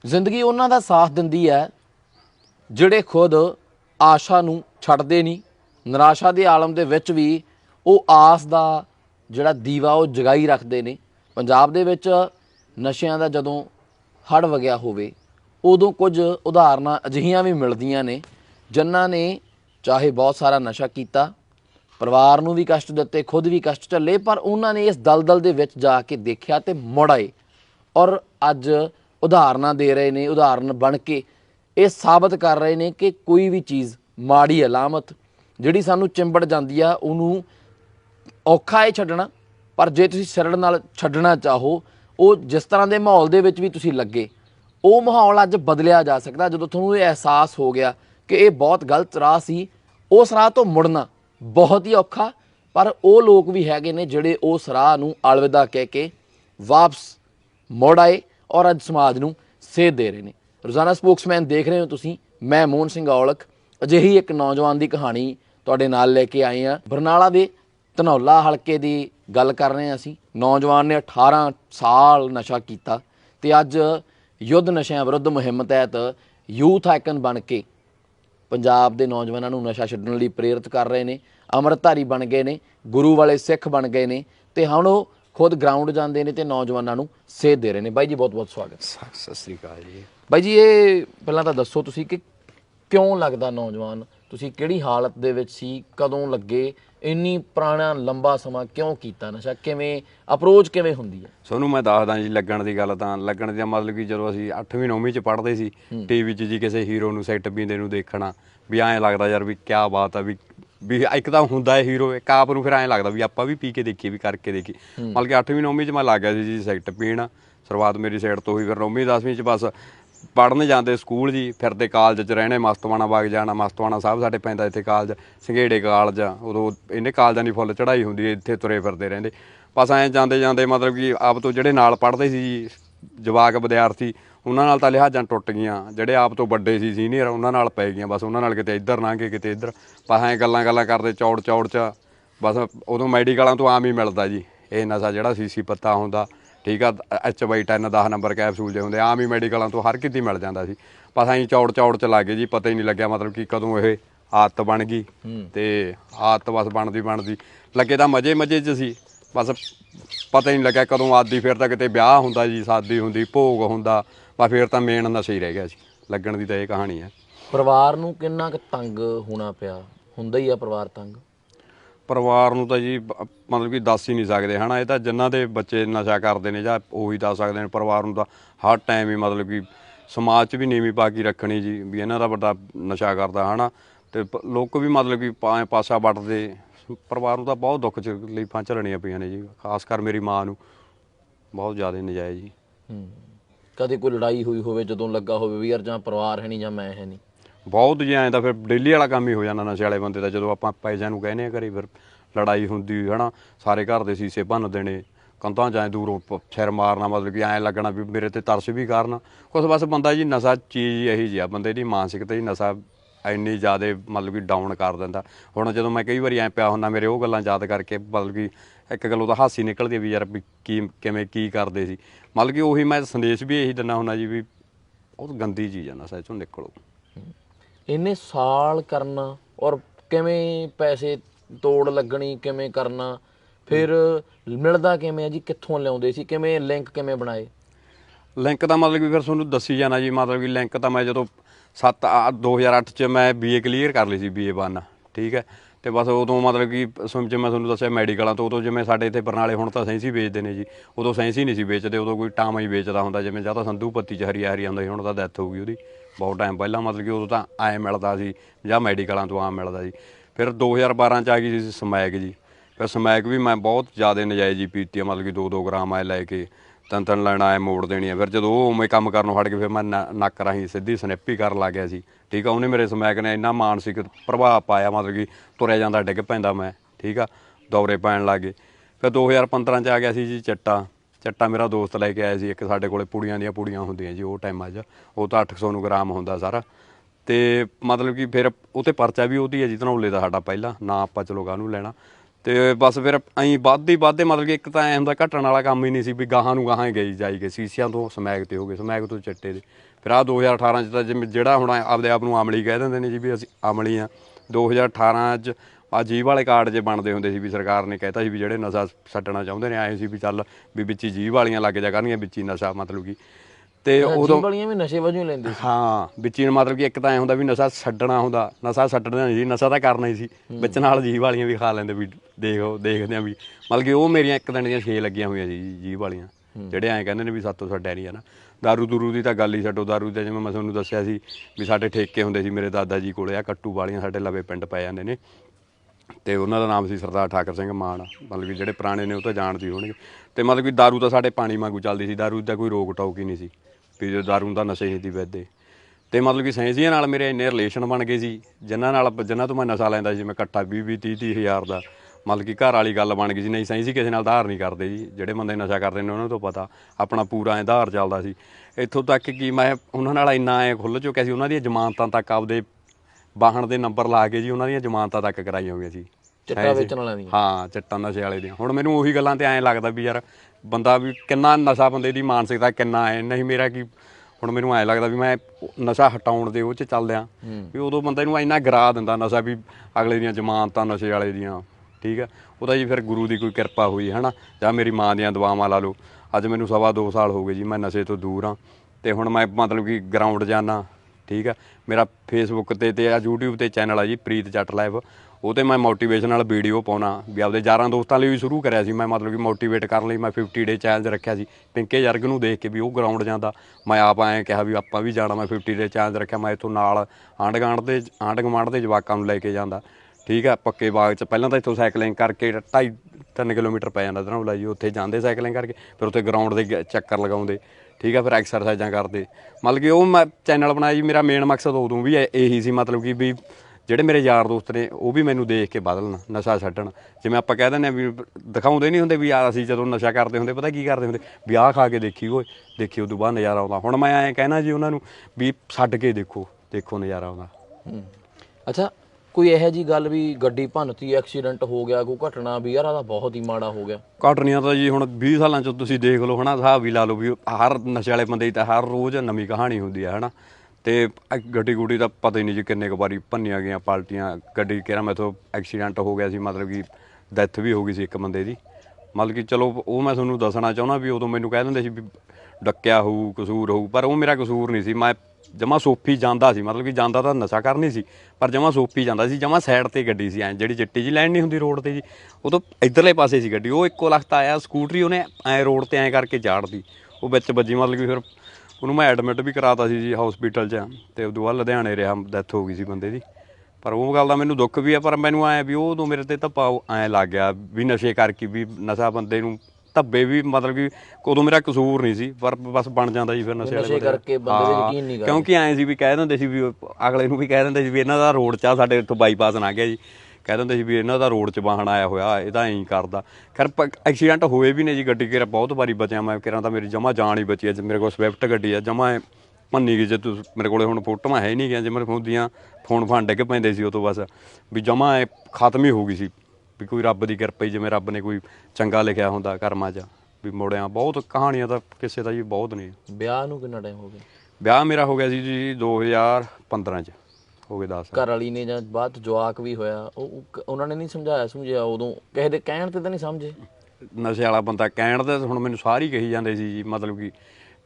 ਜ਼ਿੰਦਗੀ ਉਹਨਾਂ ਦਾ ਸਾਥ ਦਿੰਦੀ ਹੈ, ਜਿਹੜੇ ਖੁਦ ਆਸ਼ਾ ਨੂੰ ਛੱਡਦੇ ਨਹੀਂ, ਨਿਰਾਸ਼ਾ ਦੇ ਆਲਮ ਦੇ ਵਿੱਚ ਵੀ ਉਹ ਆਸ ਦਾ ਜਿਹੜਾ ਦੀਵਾ ਉਹ ਜਗਾਈ ਰੱਖਦੇ ਨੇ। ਪੰਜਾਬ ਦੇ ਵਿੱਚ ਨਸ਼ਿਆਂ ਦਾ ਜਦੋਂ ਹੜ ਵਗਿਆ ਹੋਵੇ, ਉਦੋਂ ਕੁਝ ਉਦਾਹਰਨਾਂ ਅਜਿਹੀਆਂ ਵੀ ਮਿਲਦੀਆਂ ਨੇ, ਜਿਨ੍ਹਾਂ ਨੇ ਚਾਹੇ ਬਹੁਤ ਸਾਰਾ ਨਸ਼ਾ ਕੀਤਾ, ਪਰਿਵਾਰ ਨੂੰ ਵੀ ਕਸ਼ਟ ਦਿੱਤੇ, ਖੁਦ ਵੀ ਕਸ਼ਟ ਝੱਲੇ, ਪਰ ਉਹਨਾਂ ਨੇ ਇਸ ਦਲਦਲ ਦੇ ਵਿੱਚ ਜਾ ਕੇ ਦੇਖਿਆ ਤੇ ਮੁੜ ਆਏ। ਔਰ ਅੱਜ ਉਦਾਹਰਨਾਂ ਦੇ ਰਹੇ ਨੇ, ਉਦਾਹਰਨ ਬਣ ਕੇ ਇਹ ਸਾਬਤ ਕਰ ਰਹੇ ਨੇ ਕਿ ਕੋਈ ਵੀ ਚੀਜ਼ ਮਾੜੀ ਅਲਾਮਤ, ਜਿਹੜੀ ਸਾਨੂੰ ਚਿੰਬੜ ਜਾਂਦੀ ਆ, ਉਹਨੂੰ ਔਖਾ ਹੈ ਛੱਡਣਾ, ਪਰ ਜੇ ਤੁਸੀਂ ਸਰੜ ਨਾਲ ਛੱਡਣਾ ਚਾਹੋ, ਉਹ ਜਿਸ ਤਰ੍ਹਾਂ ਦੇ ਮਾਹੌਲ ਦੇ ਵਿੱਚ ਵੀ ਤੁਸੀਂ ਲੱਗੇ, ਉਹ ਮਾਹੌਲ ਅੱਜ ਬਦਲਿਆ ਜਾ ਸਕਦਾ। ਜਦੋਂ ਤੁਹਾਨੂੰ ਇਹ ਅਹਿਸਾਸ ਹੋ ਗਿਆ ਕਿ ਇਹ ਬਹੁਤ ਗਲਤ ਰਾਹ ਸੀ, ਉਸ ਰਾਹ ਤੋਂ ਮੁੜਨਾ ਬਹੁਤ ਹੀ ਔਖਾ, ਪਰ ਉਹ ਲੋਕ ਵੀ ਹੈਗੇ ਨੇ ਜਿਹੜੇ ਉਸ ਰਾਹ ਨੂੰ ਅਲਵਿਦਾ ਕਹਿ ਕੇ ਵਾਪਸ ਮੁੜ ਆਏ। ਔਰ ਅੱਜ ਸਮਾਜ ਨੂੰ ਸੇਧ ਦੇ ਰਹੇ ਨੇ। ਰੋਜ਼ਾਨਾ ਸਪੋਕਸਮੈਨ ਦੇਖ ਰਹੇ ਹੋ ਤੁਸੀਂ, ਮੈਂ ਮੋਹਨ ਸਿੰਘ ਔਲਖ। ਅਜਿਹੀ ਇੱਕ ਨੌਜਵਾਨ ਦੀ ਕਹਾਣੀ ਤੁਹਾਡੇ ਨਾਲ ਲੈ ਕੇ ਆਏ ਹਾਂ। ਬਰਨਾਲਾ ਦੇ ਧਨੌਲਾ ਹਲਕੇ ਦੀ ਗੱਲ ਕਰ ਰਹੇ ਹਾਂ ਅਸੀਂ। ਨੌਜਵਾਨ ਨੇ 18 ਸਾਲ ਨਸ਼ਾ ਕੀਤਾ ਤੇ ਅੱਜ ਯੁੱਧ ਨਸ਼ਿਆਂ ਵਿਰੁੱਧ ਮੁਹਿੰਮ ਤਹਿਤ ਯੂਥ ਆਈਕਨ ਬਣ ਕੇ ਪੰਜਾਬ ਦੇ ਨੌਜਵਾਨਾਂ ਨੂੰ ਨਸ਼ਾ ਛੱਡਣ ਲਈ ਪ੍ਰੇਰਿਤ ਕਰ ਰਹੇ ਨੇ। ਅੰਮ੍ਰਿਤਧਾਰੀ ਬਣ ਗਏ ਨੇ, ਗੁਰੂ ਵਾਲੇ ਸਿੱਖ ਬਣ ਗਏ ਨੇ ਤੇ ਹੁਣ ਉਹ ਖੁਦ ਗਰਾਊਂਡ ਜਾਂਦੇ ਨੇ ਤੇ ਨੌਜਵਾਨਾਂ ਨੂੰ ਸੇਧ ਦੇ ਰਹੇ ਨੇ। ਬਾਈ ਜੀ ਬਹੁਤ ਬਹੁਤ ਸਵਾਗਤ। ਸਤਿ ਸ੍ਰੀ ਅਕਾਲ ਜੀ। ਬਾਈ ਜੀ ਇਹ ਪਹਿਲਾਂ ਤਾਂ ਦੱਸੋ ਤੁਸੀਂ ਕਿ ਕਿਉਂ ਲੱਗਦਾ ਨੌਜਵਾਨ? ਤੁਸੀਂ ਕਿਹੜੀ ਹਾਲਤ ਦੇ ਵਿੱਚ ਸੀ? ਕਦੋਂ ਲੱਗੇ? ਇੰਨੀ ਪੁਰਾਣਾ ਲੰਬਾ ਸਮਾਂ ਕਿਉਂ ਕੀਤਾ ਨਸ਼ਾ? ਕਿਵੇਂ ਅਪਰੋਚ ਕਿਵੇਂ ਹੁੰਦੀ ਹੈ? ਸੋਨੂੰ ਮੈਂ ਦੱਸਦਾ ਜੀ ਲੱਗਣ ਦੀ ਗੱਲ ਤਾਂ। ਲੱਗਣ ਦਾ ਮਤਲਬ ਕਿ ਜਦੋਂ ਅਸੀਂ 8ਵੀਂ 9ਵੀਂ ਚ ਪੜ੍ਹਦੇ ਸੀ ਟੀਵੀ 'ਚ ਜੀ ਕਿਸੇ ਹੀਰੋ ਨੂੰ ਸੈੱਟ ਪੀਂਦੇ ਨੂੰ ਦੇਖਣਾ ਵੀ ਐਂ ਲੱਗਦਾ ਯਾਰ ਵੀ ਕੀ ਬਾਤ ਆ ਵੀ ਵੀ ਇੱਕ ਤਾਂ ਹੁੰਦਾ ਹੈ ਹੀਰੋ ਇੱਕ ਆਪ ਨੂੰ ਫਿਰ ਐਂ ਲੱਗਦਾ ਵੀ ਆਪਾਂ ਵੀ ਪੀ ਕੇ ਦੇਖੀਏ ਵੀ ਕਰਕੇ ਦੇਖੀਏ। ਮਤਲਬ ਕਿ 8ਵੀਂ 9ਵੀਂ ਚ ਮੈਂ ਲੱਗ ਗਿਆ ਸੀ ਜੀ ਸੈੱਟ ਪੀਣ। ਸ਼ੁਰੂਆਤ ਮੇਰੀ ਸਾਈਡ ਤੋਂ ਹੋਈ ਫਿਰ 9ਵੀਂ 10ਵੀਂ ਚ ਬਸ ਪੜ੍ਹਨ ਜਾਂਦੇ ਸਕੂਲ ਜੀ ਫਿਰਦੇ ਕਾਲਜ ਚ ਰਹਿਣੇ ਮਸਤਵਾਣਾ ਬਾਗ ਜਾਣਾ ਮਸਤਵਾਣਾ ਸਾਹਿਬ ਸਾਡੇ ਪੈਂਦਾ ਇੱਥੇ ਕਾਲਜ ਸੰਘੇੜੇ ਕਾਲਜ ਉਦੋਂ ਇਹਨੇ ਕਾਲਜਾਂ ਦੀ ਫੁੱਲ ਚੜਾਈ ਹੁੰਦੀ ਹੈ ਇੱਥੇ ਤੁਰੇ ਫਿਰਦੇ ਰਹਿੰਦੇ। ਬਸ ਐਂ ਜਾਂਦੇ ਜਾਂਦੇ ਮਤਲਬ ਕਿ ਆਪ ਤੋਂ ਜਿਹੜੇ ਨਾਲ ਪੜ੍ਹਦੇ ਸੀ ਜੀ, ਜਵਾਕ ਵਿਦਿਆਰਥੀ ਉਹਨਾਂ ਨਾਲ ਤਾਂ ਲਿਹਾਜ਼ਾਂ ਟੁੱਟ ਗਈਆਂ। ਜਿਹੜੇ ਆਪ ਤੋਂ ਵੱਡੇ ਸੀ ਸੀਨੀਅਰ ਉਹਨਾਂ ਨਾਲ ਪੈ ਗਈਆਂ। ਬਸ ਉਹਨਾਂ ਨਾਲ ਕਿਤੇ ਇੱਧਰ ਲੰਘ ਕੇ ਕਿਤੇ ਇੱਧਰ। ਐਂ ਗੱਲਾਂ ਗੱਲਾਂ ਕਰਦੇ ਚੌੜ ਚੌੜ ਚ। ਬਸ ਉਦੋਂ ਮੈਡੀਕਲਾਂ ਤੋਂ ਆਮ ਹੀ ਮਿਲਦਾ ਜੀ। ਇਹ ਨਸ਼ਾ ਜਿਹੜਾ ਸੀਸੀ ਪੱਤਾ ਹੁੰਦਾ। ਠੀਕ ਆ ਐਚ ਵਾਈ 10 10 ਨੰਬਰ ਕੈਪਸੂਲ ਜੇ ਹੁੰਦੇ ਆਮ ਹੀ ਮੈਡੀਕਲਾਂ ਤੋਂ ਹਰ ਕਿਤੇ ਮਿਲ ਜਾਂਦਾ ਸੀ। ਬਸ ਐਂ ਚੌੜ ਚੌੜ ਚ ਲੱਗੇ ਜੀ ਪਤਾ ਹੀ ਨਹੀਂ ਲੱਗਿਆ ਮਤਲਬ ਕਿ ਕਦੋਂ ਇਹ ਆਦਤ ਬਣ ਗਈ। ਤੇ ਆਦਤ ਬਸ ਬਣਦੀ ਬਣਦੀ ਲੱਗੇ ਤਾਂ ਮਜੇ ਮਜੇ ਚ ਸੀ। ਬਸ ਪਤਾ ਹੀ ਨਹੀਂ ਲੱਗਿਆ ਕਦੋਂ ਆਦੀ ਫਿਰ ਤਾਂ ਕਿਤੇ ਵਿਆਹ ਹੁੰਦਾ ਜੀ ਸ਼ਾਦੀ ਹੁੰਦੀ ਭੋਗ ਹੁੰਦਾ। ਬਸ ਫਿਰ ਤਾਂ ਮੇਨ ਨਸ਼ਾ ਹੀ ਰਹਿ ਗਿਆ ਸੀ। ਲੱਗਣ ਦੀ ਤਾਂ ਇਹ ਕਹਾਣੀ ਹੈ। ਪਰਿਵਾਰ ਨੂੰ ਕਿੰਨਾ ਕੁ ਤੰਗ ਹੋਣਾ ਪਿਆ? ਹੁੰਦਾ ਹੀ ਆ ਪਰਿਵਾਰ ਤੰਗ। ਪਰਿਵਾਰ ਨੂੰ ਤਾਂ ਜੀ ਬ- ਮਤਲਬ ਕਿ ਦੱਸ ਹੀ ਨਹੀਂ ਸਕਦੇ। ਹਨਾ ਇਹ ਤਾਂ ਜਿਨ੍ਹਾਂ ਦੇ ਬੱਚੇ ਨਸ਼ਾ ਕਰਦੇ ਨੇ ਜਾਂ ਉਹੀ ਦੱਸ ਸਕਦੇ ਨੇ ਪਰਿਵਾਰ ਨੂੰ ਤਾਂ ਹਰ ਟਾਈਮ ਹੀ ਮਤਲਬ ਕਿ ਸਮਾਜ 'ਚ ਵੀ ਨੀਵੀਂ ਪਾ ਕੇ ਰੱਖਣੀ ਜੀ ਵੀ ਇਹਨਾਂ ਦਾ ਵੱਡਾ ਨਸ਼ਾ ਕਰਦਾ ਹਨਾ। ਤੇ ਲੋਕ ਵੀ ਮਤਲਬ ਕਿ ਪਾ- ਪਾਸਾ ਵੱਟਦੇ। ਪਰਿਵਾਰ ਨੂੰ ਤਾਂ ਬਹੁਤ ਦੁੱਖ ਚ ਲਈ ਝੱਲਣੀਆਂ ਪਈਆਂ ਨੇ ਜੀ। ਖਾਸ ਕਰ ਮੇਰੀ ਮਾਂ ਨੂੰ। ਬਹੁਤ ਜ਼ਿਆਦਾ ਨਜਾਇਜ਼ ਜੀ। ਹੂੰ। ਕਦੇ ਕੋਈ ਲੜਾਈ ਹੋਈ ਹੋਵੇ, ਜਦੋਂ ਲੱਗਾ ਹੋਵੇ ਵੀ ਯਾਰ ਜਾਂ ਪਰਿਵਾਰ ਹੈ ਨਹੀਂ ਜਾਂ ਮੈਂ ਹੈ ਨਹੀਂ। ਬਹੁਤ ਜੀ ਐਂ ਤਾਂ ਫਿਰ ਡੇਲੀ ਵਾਲਾ ਕੰਮ ਹੀ ਹੋ ਜਾਂਦਾ ਨਸ਼ੇ ਵਾਲੇ ਬੰਦੇ ਦਾ, ਜਦੋਂ ਆਪਾਂ ਪੈਸਿਆਂ ਨੂੰ ਕਹਿੰਦੇ ਆ ਘਰੇ ਫਿਰ ਲੜਾਈ ਹੁੰਦੀ ਹਨਾ? ਸਾਰੇ ਘਰ ਦੇ ਸੀਸੇ ਭੰਨ ਦੇਣੇ, ਕੰਧਾਂ ਜਾਂ ਦੂਰੋਂ ਪ- ਸਿਰ ਮਾਰਨਾ, ਮਤਲਬ ਕਿ ਐਂ ਲੱਗਣਾ ਵੀ ਮੇਰੇ ਤੇ ਤਰਸ ਵੀ ਕਰਨ। ਕੁਛ ਬਸ ਬੰਦਾ ਜੀ ਨਸ਼ਾ ਚੀਜ਼ ਇਹੀ ਜੀ ਆ, ਬੰਦੇ ਦੀ ਮਾਨਸਿਕਤਾ ਹੀ ਨਸ਼ਾ ਇੰਨੀ ਜ਼ਿਆਦਾ ਮਤਲਬ ਕਿ ਡਾਊਨ ਕਰ ਦਿੰਦਾ। ਹੁਣ ਜਦੋਂ ਮੈਂ ਕਈ ਵਾਰੀ ਐਂ ਪਿਆ ਹੁੰਦਾ, ਮੇਰੇ ਉਹ ਗੱਲਾਂ ਯਾਦ ਕਰਕੇ ਮਤਲਬ ਕਿ ਇੱਕ ਗੱਲੋਂ ਤਾਂ ਹਾਸੀ ਨਿਕਲਦੀ ਵੀ ਯਾਰ ਵੀ ਕੀ ਕਿਵੇਂ ਕੀ ਕਰਦੇ ਸੀ। ਮਤਲਬ ਕਿ ਉਹੀ ਮੈਂ ਸੰਦੇਸ਼ ਵੀ ਇਹੀ ਦਿੰਦਾ ਹੁੰਦਾ ਜੀ ਵੀ ਉਹ ਗੰਦੀ ਚੀਜ਼ ਆ ਨਸ਼ਾ ਇਹ ਚੋਂ ਨਿਕਲੋ। ਇੰਨੇ ਸਾਲ ਕਰਨਾ ਔਰ ਕਿਵੇਂ ਪੈਸੇ ਤੋੜ ਲੱਗਣੀ ਕਿਵੇਂ ਕਰਨਾ ਫਿਰ ਮਿਲਦਾ ਕਿਵੇਂ ਆ ਜੀ ਕਿੱਥੋਂ ਲਿਆਉਂਦੇ ਸੀ ਕਿਵੇਂ ਲਿੰਕ ਕਿਵੇਂ ਬਣਾਏ? ਲਿੰਕ ਦਾ ਮਤਲਬ ਕਿ ਫਿਰ ਤੁਹਾਨੂੰ ਦੱਸੀ ਜਾਣਾ ਜੀ ਮਤਲਬ ਕਿ ਲਿੰਕ ਤਾਂ ਮੈਂ ਜਦੋਂ 7 2008 ਚ ਮੈਂ ਬੀਏ ਕਲੀਅਰ ਕਰ ਲਈ ਸੀ ਬੀਏ ਬਨ ਠੀਕ ਹੈ। ਤੇ ਬਸ ਉਦੋਂ ਮਤਲਬ ਕਿ ਸੁਣ ਜੇ ਮੈਂ ਤੁਹਾਨੂੰ ਦੱਸਿਆ ਮੈਡੀਕਲਾਂ ਤੋਂ, ਉਦੋਂ ਜਿਵੇਂ ਸਾਡੇ ਇੱਥੇ ਬਰਨਾਲੇ ਹੁਣ ਤਾਂ ਸੈਂਸੀ ਵੇਚਦੇ ਨੇ ਜੀ, ਉਦੋਂ ਸੈਂਸੀ ਨਹੀਂ ਸੀ ਵੇਚਦੇ, ਉਦੋਂ ਕੋਈ ਟਾਮਾ ਹੀ ਵੇਚਦਾ ਹੁੰਦਾ, ਜਿਵੇਂ ਜਾਂ ਤਾਂ ਸੰਧੂ ਪੱਤੀ ਚ ਹਰੀਆ ਹਰੀ ਆਉਂਦਾ ਸੀ, ਹੁਣ ਤਾਂ ਡੈਥ ਹੋ ਗਈ ਉਹਦੀ, ਬਹੁਤ ਟਾਈਮ ਪਹਿਲਾਂ ਮਤਲਬ ਕਿ ਉਦੋਂ ਤਾਂ ਐ ਮਿਲਦਾ ਸੀ, ਜਾਂ ਮੈਡੀਕਲਾਂ ਤੋਂ ਆਮ ਮਿਲਦਾ ਸੀ। ਫਿਰ 2012 ਚ ਆ ਗਈ ਸੀ ਸਮੈਕ ਜੀ, ਫਿਰ ਸਮੈਕ ਵੀ ਮੈਂ ਬਹੁਤ ਜ਼ਿਆਦਾ ਨਜਾਇਜ਼ ਹੀ ਪੀਤੀ ਆ, ਮਤਲਬ ਕਿ 2-2 ਗ੍ਰਾਮ ਆਏ ਲੈ ਕੇ ਤਿੰਨ ਤਿੰਨ ਲੈਣਾ ਐ ਮੋੜ ਦੇਣੀ ਆ ਫਿਰ ਜਦੋਂ ਉਹ ਉਵੇਂ ਕੰਮ ਕਰਨੋਂ ਹਟ ਕੇ ਫਿਰ ਮੈਂ ਨ- ਨੱਕ ਰਾਹੀਂ ਸਿੱਧੀ ਸਨੈਪੀ ਕਰਨ ਲੱਗ ਗਿਆ ਸੀ। ਠੀਕ ਆ, ਉਹਨੇ ਮੇਰੇ ਸਮੈਕ ਨੇ ਇੰਨਾ ਮਾਨਸਿਕ ਪ੍ਰਭਾਵ ਪਾਇਆ, ਮਤਲਬ ਕਿ ਤੁਰਿਆ ਜਾਂਦਾ, ਡਿੱਗ ਪੈਂਦਾ ਮੈਂ। ਠੀਕ ਆ, ਦੌਰੇ ਪੈਣ ਲੱਗੇ ਫਿਰ 2015 ਚ ਆ ਗਿਆ ਸੀ ਜੀ ਚੱਟਾ। ਚੱਟਾ ਮੇਰਾ ਦੋਸਤ ਲੈ ਕੇ ਆਇਆ ਸੀ, ਇੱਕ ਸਾਡੇ ਕੋਲੇ ਪੁੜੀਆਂ ਦੀਆਂ ਪੁੜੀਆਂ ਹੁੰਦੀਆਂ ਜੀ, ਉਹ ਟਾਈਮਾਂ 'ਚ ਉਹ ਤਾਂ 800 ਨੂੰ ਗ੍ਰਾਮ ਹੁੰਦਾ ਸਾਰਾ। ਤੇ ਮਤਲਬ ਕਿ ਫਿਰ ਉਹ ਤੇ ਪਰਚਾ ਵੀ ਉਹਦੀ ਹੈ ਜੀ ਧਨੌਲੇ ਦਾ ਸਾਡਾ ਪਹਿਲਾਂ। ਨਾ ਆਪਾਂ ਚਲੋ ਕਾਹਨੂੰ ਲੈਣਾ। ਤੇ ਬਸ ਫਿਰ ਐਂ ਵੱਧਦੀ ਵੱਧਦੇ ਮਤਲਬ ਕਿ ਇੱਕ ਤਾਂ ਐਂ ਹੁੰਦਾ ਘਟਣ ਵਾਲਾ ਕੰਮ ਹੀ ਨਹੀਂ ਸੀ ਵੀ ਗਾਹਾਂ ਨੂੰ ਗਾਹਾਂ ਹੀ ਗਈ ਜਾਈ ਗਏ ਸੀਸਿਆਂ ਤੋਂ ਸਮੈਗ ਤੇ ਹੋ ਗਏ ਸਮੈਗ ਤੋਂ ਚਿੱਟੇ ਦੇ। ਫਿਰ ਆ 2018 ਚ ਤਾਂ ਜਿਵੇਂ ਜਿਹੜਾ ਹੁਣ ਆਪਦੇ ਆਪ ਨੂੰ ਅਮਲੀ ਕਹਿ ਦਿੰਦੇ ਨੇ ਜੀ ਵੀ ਅਸੀਂ ਅਮਲੀ ਆ। 2018 ਚ ਆ ਜੀਵ ਵਾਲੇ ਕਾਰਡ ਜੇ ਬਣਦੇ ਹੁੰਦੇ ਸੀ ਵੀ ਸਰਕਾਰ ਨੇ ਕਹਿਤਾ ਸੀ ਵੀ ਜਿਹੜੇ ਨਸ਼ਾ ਛੱਡਣਾ ਚਾਹੁੰਦੇ ਨੇ ਆਏ ਸੀ ਵੀ ਚੱਲ ਵੀ ਵਿੱਚ ਹੀ ਜੀਵ ਵਾਲੀਆਂ ਲੱਗ ਜਾ ਕਰਨਗੀਆਂ, ਵਿੱਚ ਹੀ ਨਸ਼ਾ ਮਤਲਬ ਕਿ ਤੇ ਉਦੋਂ ਵਾਲੀਆਂ ਵੀ ਨਸ਼ੇ ਵਜੋਂ ਲੈਂਦੇ ਸੀ। ਹਾਂ ਵਿੱਚ ਮਤਲਬ ਕਿ ਇੱਕ ਤਾਂ ਐ ਹੁੰਦਾ ਵੀ ਨਸ਼ਾ ਛੱਡਣਾ ਹੁੰਦਾ ਨਸ਼ਾ ਛੱਡਣਾ ਨਹੀਂ ਸੀ ਨਸ਼ਾ ਤਾਂ ਕਰਨਾ ਹੀ ਸੀ। ਵਿੱਚ ਨਾਲ ਜੀਵ ਵਾਲੀਆਂ ਵੀ ਖਾ ਲੈਂਦੇ ਵੀ ਦੇਖੋ ਦੇਖਦੇ ਆ ਵੀ ਮਤਲਬ ਕਿ ਉਹ ਮੇਰੀਆਂ ਇੱਕ ਦਿਨ ਦੀਆਂ ਛੇ ਲੱਗੀਆਂ ਹੋਈਆਂ ਸੀ ਜੀ ਜੀਵ ਵਾਲੀਆਂ। ਜਿਹੜੇ ਐਂ ਕਹਿੰਦੇ ਨੇ ਵੀ ਸਾਤੋਂ ਛੱਡਿਆ ਨਹੀਂ ਨਾ। ਦਾਰੂ ਦੂਰੂ ਦੀ ਤਾਂ ਗੱਲ ਹੀ ਛੱਡੋ ਦਾਰੂ ਤੇ ਜਿਵੇਂ ਮੈਂ ਤੁਹਾਨੂੰ ਦੱਸਿਆ ਸੀ ਵੀ ਸਾਡੇ ਠੇਕੇ ਹੁੰਦੇ ਸੀ ਮੇਰੇ ਦਾਦਾ ਜੀ ਕੋਲੇ ਆ ਕੱਟੂ ਵਾਲੀਆਂ ਸਾਡੇ ਲਵੇ ਪਿੰਡ ਪੈ ਜਾਂਦੇ ਨੇ। ਤੇ ਉਹਨਾਂ ਦਾ ਨਾਮ ਸੀ ਸਰਦਾਰ ਠਾਕਰ ਸਿੰਘ ਮਾਨ। ਮਤਲਬ ਕਿ ਜਿਹੜੇ ਪੁਰਾਣੇ ਨੇ ਉਹ ਤਾਂ ਜਾਣਦੇ ਹੋਣਗੇ। ਤੇ ਮਤਲਬ ਕਿ ਦਾਰੂ ਤਾਂ ਸਾਡੇ ਪਾਣੀ ਵਾਂਗੂ ਚੱਲਦੀ ਸੀ ਦਾਰੂ ਦਾ ਕੋਈ ਰੋਕ ਟੋਕ ਹੀ ਨਹੀਂ ਸੀ। ਵੀ ਜੋ ਦਾਰੂ ਦਾ ਨਸ਼ੇ ਨਹੀਂ ਦੀ ਵੇਚਦੇ ਤੇ ਮਤਲਬ ਕਿ ਸੈਂਸੀਆਂ ਨਾਲ ਮੇਰੇ ਇੰਨੇ ਰਿਲੇਸ਼ਨ ਬਣ ਗਏ ਸੀ ਜਿਨ੍ਹਾਂ ਨਾਲ ਜਿਨ੍ਹਾਂ ਤੋਂ ਮੈਂ ਨਸ਼ਾ ਲੈਂਦਾ ਸੀ ਮੈਂ ਇਕੱਠਾ 20 20 30 30 ਹਜ਼ਾਰ ਦਾ। ਮਤਲਬ ਕਿ ਘਰ ਵਾਲੀ ਗੱਲ ਬਣ ਗਈ ਸੀ ਨਹੀਂ ਸੈਂਸੀ ਕਿਸੇ ਨਾਲ ਧਾਰ ਨਹੀਂ ਕਰਦੇ ਜੀ। ਜਿਹੜੇ ਬੰਦੇ ਨਸ਼ਾ ਕਰਦੇ ਨੇ ਉਹਨਾਂ ਤੋਂ ਪਤਾ ਆਪਣਾ ਪੂਰਾ ਐ ਧਾਰ ਚੱਲਦਾ ਸੀ। ਇੱਥੋਂ ਤੱਕ ਕਿ ਮੈਂ ਉਹਨਾਂ ਨਾਲ ਇੰਨਾ ਐ ਖੁੱਲ ਚੁੱਕਿਆ ਸੀ ਉਹਨਾਂ ਦੀਆਂ ਜ਼ਮਾਨਤਾਂ ਤੱਕ ਆਪਦੇ ਵਾਹਣ ਦੇ ਨੰਬਰ ਲਾ ਕੇ ਜੀ ਉਹਨਾਂ ਦੀਆਂ ਜ਼ਮਾਨਤਾਂ ਤੱਕ ਕਰਾਈਆਂ ਹੋਈਆਂ ਸੀ। ਚਿੱਟਾ। ਵੇਚਣ ਵਾਲਿਆਂ ਦੀਆਂ। ਹਾਂ ਚਿੱਟਾ ਨਸ਼ੇ ਵਾਲੇ ਦੀਆਂ। ਹੁਣ ਮੈਨੂੰ ਉਹੀ ਗੱਲਾਂ ਤੇ ਐਂ ਲੱਗਦਾ ਵੀ ਯਾਰ ਬੰਦਾ ਵੀ ਕਿੰਨਾ ਨਸ਼ਾ ਬੰਦੇ ਦੀ ਮਾਨਸਿਕਤਾ ਕਿੰਨਾ ਐ ਨਹੀਂ ਮੇਰਾ ਕੀ ਹੁਣ ਮੈਨੂੰ ਐਂ ਲੱਗਦਾ ਵੀ ਮੈਂ ਨਸ਼ਾ ਹਟਾਉਣ ਦੇ ਉਹ ਚ ਚੱਲਦਿਆਂ ਵੀ ਉਦੋਂ ਬੰਦੇ ਨੂੰ ਇੰਨਾ ਗਰਾ ਦਿੰਦਾ ਨਸ਼ਾ ਵੀ ਅਗਲੇ ਦੀਆਂ ਜ਼ਮਾਨਤਾਂ ਨਸ਼ੇ ਵਾਲੇ ਦੀਆਂ ਠੀਕ ਆ ਉਹਦਾ ਜੀ ਫਿਰ ਗੁਰੂ ਦੀ ਕੋਈ ਕਿਰਪਾ ਹੋਈ ਹਨਾ ਜਾਂ ਮੇਰੀ ਮਾਂ ਦੀਆਂ ਦੁਆਵਾਂ ਲਾ ਲਓ। ਅੱਜ ਮੈਨੂੰ ਸਵਾ 2 ਸਾਲ ਹੋ ਗਏ ਜੀ ਮੈਂ ਨਸ਼ੇ ਤੋਂ ਦੂਰ ਆ ਤੇ ਹੁਣ ਮੈਂ ਮਤਲਬ ਕਿ ਗਰਾਊਂਡ ਜਾਣਾ ਠੀਕ ਆ ਮੇਰਾ ਫੇਸਬੁੱਕ ਤੇ ਤੇ ਆ YouTube ਤੇ ਚੈਨਲ ਆ ਜੀ ਪ੍ਰੀਤ ਜੱਟ ਲਾਈਵ ਉਹ ਤੇ ਮੈਂ ਮੋਟੀਵੇਸ਼ਨਲ ਵੀਡੀਓ ਪਾਉਣਾ। ਵੀ ਆਪਦੇ ਯਾਰਾਂ ਦੋਸਤਾਂ ਲਈ ਵੀ ਸ਼ੁਰੂ ਕਰਿਆ ਸੀ। ਮੈਂ ਮਤਲਬ ਕਿ ਮੋਟੀਵੇਟ ਕਰਨ ਲਈ। ਮੈਂ 50 ਡੇ ਚੈਲੰਜ ਰੱਖਿਆ ਸੀ। ਪਿੰਕੇ ਜਰਗ ਨੂੰ ਦੇਖ ਕੇ ਵੀ ਉਹ ਗਰਾਊਂਡ ਜਾਂਦਾ। ਮੈਂ ਆਪ ਆਏ ਕਿਹਾ ਵੀ ਆਪਾਂ ਵੀ ਜਾਣਾ। ਮੈਂ 50 ਡੇ ਚੈਲੰਜ ਰੱਖਿਆ। ਮੈਂ ਇੱਥੋਂ ਨਾਲ ਆਂਢ ਗੁਆਂਢ ਦੇ ਆਂਢ ਗੁਆਂਢ ਦੇ ਜਵਾਕਾਂ ਨੂੰ ਲੈ ਕੇ ਜਾਂਦਾ। ਠੀਕ ਹੈ ਪੱਕੇ ਬਾਗ ਚ। ਪਹਿਲਾਂ ਤਾਂ ਇੱਥੋਂ ਸਾਈਕਲਿੰਗ ਕਰਕੇ 2.5 3 ਕਿਲੋਮੀਟਰ ਪੈ ਜਾਂਦਾ। ਦਰਨੋਲਾ ਜੀ ਉੱਥੇ ਜਾਂਦੇ ਸਾਈਕਲਿੰਗ ਕਰਕੇ। ਫਿਰ ਉੱਥੇ ਗਰਾਊਂਡ ਦੇ ਚੱਕਰ ਲਗਾਉਂਦੇ। ਠੀਕ ਆ, ਫਿਰ ਐਕਸਰਸਾਈਜ਼ਾਂ ਕਰਦੇ। ਮਤਲਬ ਕਿ ਉਹ ਮੈਂ ਚੈਨਲ ਬਣਾਇਆ ਜੀ। ਮੇਰਾ ਮੇਨ ਮਕਸਦ ਉਦੋਂ ਵੀ ਇਹ- ਇਹੀ ਸੀ। ਮਤਲਬ ਕਿ ਵੀ ਜਿਹੜੇ ਮੇਰੇ ਯਾਰ ਦੋਸਤ ਨੇ ਉਹ ਵੀ ਮੈਨੂੰ ਦੇਖ ਕੇ ਬਦਲਣ ਨਸ਼ਾ ਛੱਡਣ। ਜਿਵੇਂ ਆਪਾਂ ਕਹਿ ਦਿੰਦੇ ਆ ਵੀ ਦਿਖਾਉਂਦੇ ਨਹੀਂ ਹੁੰਦੇ ਵੀ ਯਾਰ ਅਸੀਂ ਜਦੋਂ ਨਸ਼ਾ ਕਰਦੇ ਹੁੰਦੇ ਪਤਾ ਕੀ ਕਰਦੇ ਹੁੰਦੇ? ਵਿਆਹ ਖਾ ਕੇ ਦੇਖੀ ਓਏ ਦੇਖੀ ਉਦੋਂ ਬਾਅਦ ਨਜ਼ਾਰਾ ਆਉਂਦਾ। ਹੁਣ ਮੈਂ ਐਂ ਕਹਿਣਾ ਜੀ ਉਹਨਾਂ ਨੂੰ ਵੀ ਛੱਡ ਕੇ ਦੇਖੋ ਦੇਖੋ ਨਜ਼ਾਰਾ ਆਉਂਦਾ। ਹੂੰ। ਅੱਛਾ ਕੋਈ ਇਹੋ ਜੀ ਗੱਲ ਵੀ ਗੱਡੀ ਭੰਨਤੀ ਐਕਸੀਡੈਂਟ ਹੋ ਗਿਆ ਕੋਈ ਘਟਨਾ ਵੀ ਯਾਰ ਆ ਤਾਂ ਬਹੁਤ ਹੀ ਮਾੜਾ ਹੋ ਗਿਆ। ਘਟਨੀਆਂ ਤਾਂ ਜੀ ਹੁਣ 20 ਸਾਲਾਂ ਚ ਤੁਸੀਂ ਦੇਖ ਲਓ ਹਨਾ ਹਿਸਾਬ ਵੀ ਲਾ ਲਓ ਵੀ ਹਰ ਨਸ਼ੇ ਵਾਲੇ ਬੰਦੇ ਦੀ ਤਾਂ ਹਰ ਰੋਜ਼ ਨਵੀਂ ਕਹਾਣੀ ਹੁੰਦੀ ਹੈ ਹਨਾ। ਤੇ ਅ- ਗੱਡੀ ਗੁੱਡੀ ਦਾ ਪਤਾ ਹੀ ਨਹੀਂ ਜੀ ਕਿੰਨੇ ਕੁ ਵਾਰੀ ਭੰਨੀਆਂ ਗਈਆਂ, ਪਾਲਟੀਆਂ, ਗੱਡੀ ਕਿਹੜਾ ਮੈਥੋਂ ਐਕਸੀਡੈਂਟ ਹੋ ਗਿਆ ਸੀ, ਮਤਲਬ ਕਿ ਡੈਥ ਵੀ ਹੋ ਗਈ ਸੀ ਇੱਕ ਬੰਦੇ ਦੀ। ਮਤਲਬ ਕਿ ਚਲੋ ਉਹ ਮੈਂ ਤੁਹਾਨੂੰ ਦੱਸਣਾ ਚਾਹੁੰਦਾ ਵੀ ਉਦੋਂ ਮੈਨੂੰ ਕਹਿ ਦਿੰਦੇ ਸੀ ਵੀ ਡੱਕਿਆ ਹੋਊ, ਕਸੂਰ ਹੋਊ, ਪਰ ਉਹ ਮੇਰਾ ਕਸੂਰ ਨਹੀਂ ਸੀ। ਮੈਂ ਜਮਾ ਸੋਫੀ ਜਾਂਦਾ ਸੀ, ਮਤਲਬ ਕਿ ਜਾਂਦਾ ਤਾਂ ਨਸ਼ਾ ਕਰਨੀ ਸੀ, ਪਰ ਜਮਾ ਸੋਫੀ ਜਾਂਦਾ ਸੀ, ਜਮਾ ਸਾਈਡ ਤੇ ਗੱਡੀ ਸੀ ਐ, ਜਿਹੜੀ ਚਿੱਟੀ ਜੀ ਲਾਈਨ ਨਹੀਂ ਹੁੰਦੀ ਰੋਡ ਤੇ ਜੀ। ਉਹ ਤੋਂ ਇਧਰਲੇ ਪਾਸੇ ਸੀ ਗੱਡੀ, ਉਹ ਇੱਕੋ ਲਖਤ ਆਇਆ, ਸਕੂਟਰੀ ਉਹਨੇ ਐ ਰੋਡ ਤੇ ਐ ਕਰਕੇ ਝਾੜਦੀ ਉਹ ਵਿੱਚ ਵੱਜੀ, ਮਤਲਬ ਕਿ ਫਿਰ ਉਹਨੂੰ ਮੈਂ ਐਡਮਿਟ ਵੀ ਕਰਾਤਾ ਸੀ ਜੀ ਹਸਪੀਟਲ 'ਚ ਤੇ ਉਦੋਂ ਬਾਅਦ ਲੁਧਿਆਣੇ ਰਿਹਾ ਡੈਥ ਹੋ ਗਈ ਸੀ ਬੰਦੇ ਦੀ ਪਰ ਉਹ ਗੱਲ ਦਾ ਮੈਨੂੰ ਦੁੱਖ ਵੀ ਆ ਪਰ ਮੈਨੂੰ ਐ ਵੀ ਉਹ ਤੋਂ ਮੇਰੇ ਤੇ ਧੱਪਾ ਐ ਲੱਗ ਗਿਆ ਵੀ ਨਸ਼ੇ ਕਰਕੇ ਵੀ ਨਸ਼ਾ ਬੰਦੇ ਨੂੰ ਧੱਬੇ ਵੀ ਮਤਲਬ ਕਿ ਉਦੋਂ ਮੇਰਾ ਕਸੂਰ ਨਹੀਂ ਸੀ ਪਰ ਬਸ ਬਣ ਜਾਂਦਾ ਜੀ ਫਿਰ ਨਸ਼ੇ ਵਾਲੇ ਨਸ਼ੇ ਦਾ। ਕਰਕੇ ਬੰਦੇ ਹਾਂ, ਯਕੀਨ ਨਹੀਂ ਕਰਦੇ। ਕਿਉਂਕਿ ਐ ਸੀ ਵੀ ਕਹਿ ਦਿੰਦੇ ਸੀ ਵੀ ਅਗਲੇ ਨੂੰ ਵੀ ਕਹਿ ਦਿੰਦੇ ਸੀ ਵੀ ਇਹਨਾਂ ਦਾ ਰੋਡ 'ਚ ਸਾਡੇ ਇੱਥੋਂ ਬਾਈਪਾਸ ਨਾ ਗਿਆ ਜੀ ਕਹਿ ਦਿੰਦੇ ਸੀ ਵੀ ਇਹਨਾਂ ਦਾ ਰੋਡ 'ਚ ਵਾਹਣ ਆਇਆ ਹੋਇਆ ਇਹ ਤਾਂ ਐਂ ਕਰਦਾ। ਖੈਰ ਐਕਸੀਡੈਂਟ ਹੋਏ ਵੀ ਨੇ ਜੀ ਗੱਡੀ ਕਿਹੜਾ ਬਹੁਤ ਵਾਰੀ ਬਚਿਆ ਮੈਂ ਕਿਹੜਾ ਤਾਂ ਮੇਰੀ ਜਮਾ ਜਾਨ ਹੀ ਬਚੀ ਹੈ ਜੇ ਮੇਰੇ ਕੋਲ ਸਵਿਫਟ ਗੱਡੀ ਆ ਜਮਾ ਮੰਨੀ ਗਈ ਜੇ ਤੂੰ ਮੇਰੇ ਕੋਲੇ ਹੁਣ ਫੋਟੋਆਂ ਹੈ ਨਹੀਂ ਗਿਆ ਜੇ ਮੇਰੇ ਕੋਲ ਦੀਆਂ ਫੋਨ ਫਾਨ ਡਿੱਗ ਪੈਂਦੇ ਸੀ ਉਹ ਤੋਂ ਬਸ ਵੀ ਜਮਾ ਖਤਮ ਹੀ ਹੋ ਗਈ ਸੀ ਵੀ ਕੋਈ ਰੱਬ ਦੀ ਕਿਰਪਾ ਹੀ ਜਿਵੇਂ ਰੱਬ ਨੇ ਕੋਈ ਚੰਗਾ ਲਿਖਿਆ ਹੁੰਦਾ ਕਰਮਾਂ 'ਚ ਵੀ ਮੁੜਿਆ ਬਹੁਤ ਕਹਾਣੀਆਂ ਤਾਂ ਕਿਸੇ ਦਾ ਜੀ ਬਹੁਤ ਨੇ। ਵਿਆਹ ਨੂੰ ਕਿੰਨਾ ਟਾਈਮ ਹੋ ਗਿਆ? ਵਿਆਹ ਮੇਰਾ ਹੋ ਗਿਆ ਸੀ ਜੀ 2015 ਚ। ਹੋ ਗਏ 10 ਘਰ ਵਾਲੀ ਨੇ ਜਾਂ ਬਾਅਦ ਜਵਾਕ ਵੀ ਹੋਇਆ ਉਹ ਉਹਨਾਂ ਨੇ ਨਹੀਂ ਸਮਝਾਇਆ ਸਮਝਿਆ ਉਦੋਂ। ਕਿਸੇ ਦੇ ਕਹਿਣ ਤੇ ਤਾਂ ਨਹੀਂ ਸਮਝੇ। ਨਸ਼ੇ ਵਾਲਾ ਬੰਦਾ ਕਹਿਣ ਦਾ ਹੁਣ ਮੈਨੂੰ ਸਾਰੀ ਕਹੀ ਜਾਂਦੇ ਸੀ ਜੀ ਮਤਲਬ ਕਿ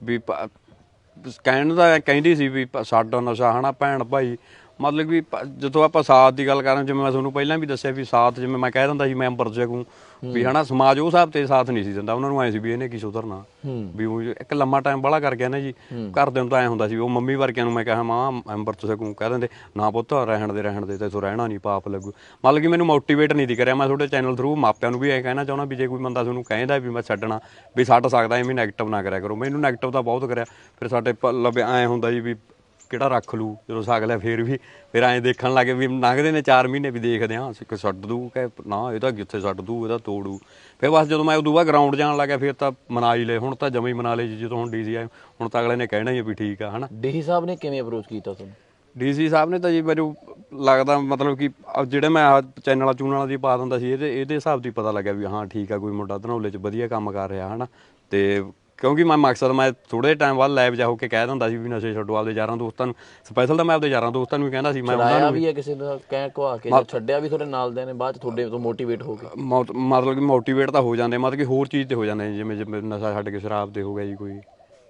ਵੀ ਕਹਿਣ ਦਾ ਕਹਿੰਦੀ ਸੀ ਵੀ ਸਾਡਾ ਨਸ਼ਾ ਹਨਾ ਭੈਣ ਭਾਈ ਮਤਲਬ ਕਿ ਪ- ਜਦੋਂ ਆਪਾਂ ਸਾਥ ਦੀ ਗੱਲ ਕਰਾਂ ਜਿਵੇਂ ਮੈਂ ਤੁਹਾਨੂੰ ਪਹਿਲਾਂ ਵੀ ਦੱਸਿਆ ਵੀ ਸਾਥ ਜਿਵੇਂ ਮੈਂ ਕਹਿ ਦਿੰਦਾ ਸੀ ਮੈਂ ਅੰਬਰ ਜਗੂ ਵੀ ਹਨਾ ਸਮਾਜ ਉਹ ਹਿਸਾਬ ਤੇ ਸਾਥ ਨਹੀਂ ਸੀ ਦਿੰਦਾ। ਉਹਨਾਂ ਨੂੰ ਐ ਸੀ ਵੀ ਇਹਨੇ ਕੀ ਸੁਧਰਨਾ। ਹੂੰ। ਵੀ ਉਹ ਇੱਕ ਲੰਮਾ ਟਾਈਮ ਬੜਾ ਕਰ ਗਿਆ ਨਾ ਜੀ। ਘਰਦਿਆਂ ਨੂੰ ਤਾਂ ਐ ਹੁੰਦਾ ਸੀ ਵੀ ਉਹ ਮੰਮੀ ਵਰਗਿਆਂ ਨੂੰ ਮੈਂ ਕਿਹਾ ਮਾਂ ਅੰਬਰ ਤੋਂ ਸਕੂੰ ਕਹਿ ਦਿੰਦੇ ਨਾ ਪੁੱਤ ਰਹਿਣ ਦੇ ਰਹਿਣ ਦੇ ਤੇ ਤੂੰ ਰਹਿਣਾ ਨਹੀਂ ਪਾਪ ਲੱਗੂ। ਮਤਲਬ ਕਿ ਮੈਨੂੰ ਮੋਟੀਵੇਟ ਨਹੀਂ ਦੀ ਕਰਿਆ। ਮੈਂ ਤੁਹਾਡੇ ਚੈਨਲ ਥਰੂ ਮਾਪਿਆਂ ਨੂੰ ਵੀ ਇਹ ਕਹਿਣਾ ਚਾਹੁੰਦਾ ਵੀ ਜੇ ਕੋਈ ਬੰਦਾ ਤੁਹਾਨੂੰ ਕਹਿੰਦਾ ਵੀ ਮੈਂ ਛੱਡਣਾ ਵੀ ਛੱਡ ਸਕਦਾ ਐਵੇਂ ਨੈਗੇਟਿਵ ਨਾ ਕਰਿਆ ਕਰੋ। ਮੈਨੂੰ ਨੈਗੇਟਿਵ ਤਾਂ ਬਹੁਤ ਕਰਿਆ। ਫਿਰ ਸਾਡੇ ਪੱਲੇ ਐ ਹੁੰਦਾ ਜੀ ਵੀ ਕਿਹੜਾ ਰੱਖ ਲੂ ਜਦੋਂ ਸਾਗ ਲਿਆ ਫੇਰ ਵੀ ਫਿਰ ਐਂ ਦੇਖਣ ਲੱਗੇ ਵੀ ਲੰਘਦੇ ਨੇ 4 ਮਹੀਨੇ ਵੀ ਦੇਖਦੇ ਹਾਂ ਕਿ ਛੱਡ ਦੂ ਕਿ ਨਾ ਇਹ ਤਾਂ ਕਿੱਥੇ ਛੱਡ ਦੂ ਇਹਦਾ ਤੋੜੂ। ਫਿਰ ਬਸ ਜਦੋਂ ਮੈਂ ਉਦੋਂ ਬਾਅਦ ਗਰਾਊਂਡ ਜਾਣ ਲੱਗਾ ਫਿਰ ਤਾਂ ਮਨਾ ਹੀ ਲਏ ਹੁਣ ਤਾਂ ਜਮੇ ਹੀ ਮਨਾ ਲਏ ਜੀ ਜਦੋਂ ਹੁਣ ਡੀਸੀ ਆਏ ਹੁਣ ਤਾਂ ਅਗਲੇ ਨੇ ਕਹਿਣਾ ਹੀ ਵੀ ਠੀਕ ਆ ਹਨਾ। ਡੀ ਸਾਹਿਬ ਨੇ ਕਿਵੇਂ ਅਪਰੋਚ ਕੀਤਾ ਤੁਹਾਨੂੰ? ਡੀਸੀ ਸਾਹਿਬ ਨੇ ਤਾਂ ਜੀ ਮੈਨੂੰ ਲੱਗਦਾ ਮਤਲਬ ਕਿ ਜਿਹੜੇ ਮੈਂ ਚੈਨਲਾਂ ਚੂਨਲਾਂ ਦੀ ਪਾ ਦਿੰਦਾ ਸੀ ਇਹਦੇ ਇਹਦੇ ਹਿਸਾਬ ਦੀ ਪਤਾ ਲੱਗਿਆ ਵੀ ਹਾਂ ਠੀਕ ਆ ਕੋਈ ਮੁੰਡਾ ਧਨੌਲੇ 'ਚ ਵਧੀਆ ਕੰਮ ਕਰ ਰਿਹਾ ਹਨਾ। ਤੇ ਕਿਉਂਕਿ ਮੈਂ ਮਕਸਦ ਮੈਂ ਥੋੜੇ ਟਾਈਮ ਬਾਅਦ ਲੈਬ ਜਾ ਹੋ ਕੇ ਕਹਿ ਦਿੰਦਾ ਸੀ ਵੀ ਨਸ਼ੇ ਛੱਡੋ ਆਪਦੇ ਯਾਰਾਂ ਦੋਸਤਾਂ ਨੂੰ। ਸਪੈਸ਼ਲ ਤਾਂ ਮੈਂ ਆਪਦੇ ਯਾਰਾਂ ਦੋਸਤਾਂ ਨੂੰ ਕਹਿੰਦਾ ਸੀ ਮੈਂ ਉਹਨਾਂ ਨੂੰ ਵੀ ਹੈ ਕਿਸੇ ਦਾ ਕਹਿ ਕਵਾ ਕੇ ਜਾਂ ਛੱਡਿਆ ਵੀ ਤੁਹਾਡੇ ਨਾਲ ਦੇ ਨੇ ਬਾਅਦ 'ਚ ਤੁਹਾਡੇ ਤੋਂ ਮੋਟੀਵੇਟ ਹੋ ਮੌਤ- ਮਤਲਬ ਕਿ ਮੋਟੀਵੇਟ ਤਾਂ ਹੋ ਜਾਂਦੇ ਮਤਲਬ ਕਿ ਹੋਰ ਚੀਜ਼ ਤੇ ਹੋ ਜਾਂਦੇ ਜਿਵੇਂ ਜਿਵੇਂ ਨਸ਼ਾ ਛੱਡ ਕੇ ਸ਼ਰਾਬ ਤੇ ਹੋ ਗਿਆ ਜੀ ਕੋਈ।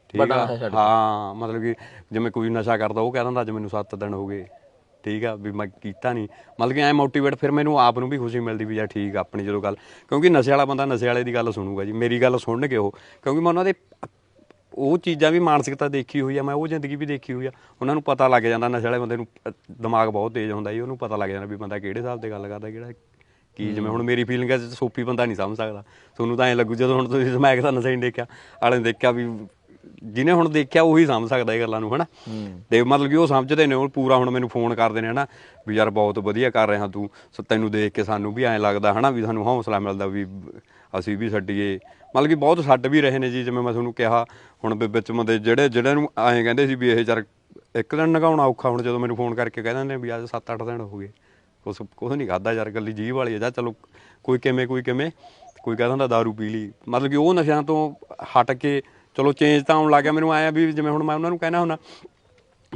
ਠੀਕ। ਹਾਂ ਮਤਲਬ ਕਿ ਜਿਵੇਂ ਕੋਈ ਨਸ਼ਾ ਕਰਦਾ ਉਹ ਕਹਿ ਦਿੰਦਾ ਅੱਜ ਮੈਨੂੰ 7 ਦਿਨ ਹੋ ਗਏ। ਠੀਕ ਆ, ਵੀ ਮੈਂ ਕੀਤਾ ਨਹੀਂ ਮਤਲਬ ਕਿ ਐ ਮੋਟੀਵੇਟ ਫਿਰ ਮੈਨੂੰ ਆਪ ਨੂੰ ਵੀ ਖੁਸ਼ੀ ਮਿਲਦੀ ਵੀ ਯਾਰ ਠੀਕ ਆ ਆਪਣੀ ਜਦੋਂ ਗੱਲ। ਕਿਉਂਕਿ ਨਸ਼ੇ ਵਾਲਾ ਬੰਦਾ ਨਸ਼ੇ ਵਾਲੇ ਦੀ ਗੱਲ ਸੁਣੂਗਾ ਜੀ, ਮੇਰੀ ਗੱਲ ਸੁਣ ਕੇ ਉਹ। ਕਿਉਂਕਿ ਮੈਂ ਉਹਨਾਂ ਦੇ ਉਹ ਚੀਜ਼ਾਂ ਵੀ ਮਾਨਸਿਕਤਾ ਦੇਖੀ ਹੋਈ ਆ, ਮੈਂ ਉਹ ਜ਼ਿੰਦਗੀ ਵੀ ਦੇਖੀ ਹੋਈ ਆ। ਉਹਨਾਂ ਨੂੰ ਪਤਾ ਲੱਗ ਜਾਂਦਾ, ਨਸ਼ੇ ਵਾਲੇ ਬੰਦੇ ਨੂੰ ਦਿਮਾਗ ਬਹੁਤ ਤੇਜ਼ ਹੁੰਦਾ ਜੀ, ਉਹਨੂੰ ਪਤਾ ਲੱਗ ਜਾਂਦਾ ਵੀ ਬੰਦਾ ਕਿਹੜੇ ਹਿਸਾਬ ਤੇ ਗੱਲ ਕਰਦਾ, ਕਿਹੜਾ ਕੀ ਜਿਵੇਂ ਹੁਣ ਮੇਰੀ ਫੀਲਿੰਗ ਹੈ ਸੋਪੀ ਬੰਦਾ ਨਹੀਂ ਸਮਝ ਸਕਦਾ। ਤੁਹਾਨੂੰ ਤਾਂ ਐਂ ਲੱਗੂ ਜਦੋਂ ਹੁਣ ਤੁਸੀਂ ਸਮੈਕ ਦਾ ਨਸ਼ਾ ਹੀ ਨਹੀਂ ਦੇਖਿਆ ਆਲੇ ਨੇ ਦੇਖਿਆ ਵੀ ਜਿਹਨੇ ਹੁਣ ਦੇਖਿਆ ਉਹੀ ਸਮਝ ਸਕਦਾ ਇਹ ਗੱਲਾਂ ਨੂੰ ਹਨਾ? ਤੇ ਮਤਲਬ ਕਿ ਉਹ ਸਮਝਦੇ ਨੇ ਉਹ ਪੂਰਾ ਹੁਣ ਮੈਨੂੰ ਫੋਨ ਕਰਦੇ ਨੇ ਹਨਾ? ਵੀ ਯਾਰ ਬਹੁਤ ਵਧੀਆ ਕਰ ਰਿਹਾ ਤੂੰ ਸੋ ਤੈਨੂੰ ਦੇਖ ਕੇ ਸਾਨੂੰ ਵੀ ਐਂ ਲੱਗਦਾ ਹਨਾ? ਵੀ ਸਾਨੂੰ ਹੌਸਲਾ ਮਿਲਦਾ ਵੀ ਅਸੀਂ ਵੀ ਛੱਡੀਏ। ਮਤਲਬ ਕਿ ਬਹੁਤ ਛੱਡ ਵੀ ਰਹੇ ਨੇ ਜੀ ਜਿਵੇਂ ਮੈਂ ਤੁਹਾਨੂੰ ਕਿਹਾ ਹੁਣ ਵੀ ਵਿੱਚ ਬੰਦੇ ਜਿਹੜੇ ਜਿਹੜੇ ਨੂੰ ਐਂ ਕਹਿੰਦੇ ਸੀ ਵੀ ਇਹ ਯਾਰ ਇੱਕ ਦਿਨ ਨਗਾਉਣਾ ਔਖਾ ਹੁਣ ਜਦੋਂ ਮੈਨੂੰ ਫੋਨ ਕਰਕੇ ਕਹਿ ਦਿੰਦੇ ਵੀ ਅੱਜ 7-8 ਦਿਨ ਹੋ ਗਏ। ਕੁਛ ਕੁਛ ਨਹੀਂ ਖਾਦਾ ਯਾਰ ਗੱਲੀ ਜੀਭ ਵਾਲੀ ਆ ਜਾ ਚਲੋ ਕੋਈ ਕਿਵੇਂ ਕੋਈ ਕਿਵੇਂ ਕੋਈ ਕਹਿੰਦਾ ਹੁੰਦਾ ਦਾਰੂ ਪੀ ਲਈ। ਮਤਲਬ ਕਿ ਉਹ ਨਸ਼ਿਆਂ ਤੋਂ ਹਟ ਕੇ ਚਲੋ ਚੇਂਜ ਤਾਂ ਆਉਣ ਲੱਗ ਗਿਆ, ਮੈਨੂੰ ਆਇਆ ਵੀ ਜਿਵੇਂ ਹੁਣ ਮੈਂ ਉਹਨਾਂ ਨੂੰ ਕਹਿਣਾ ਹੁੰਦਾ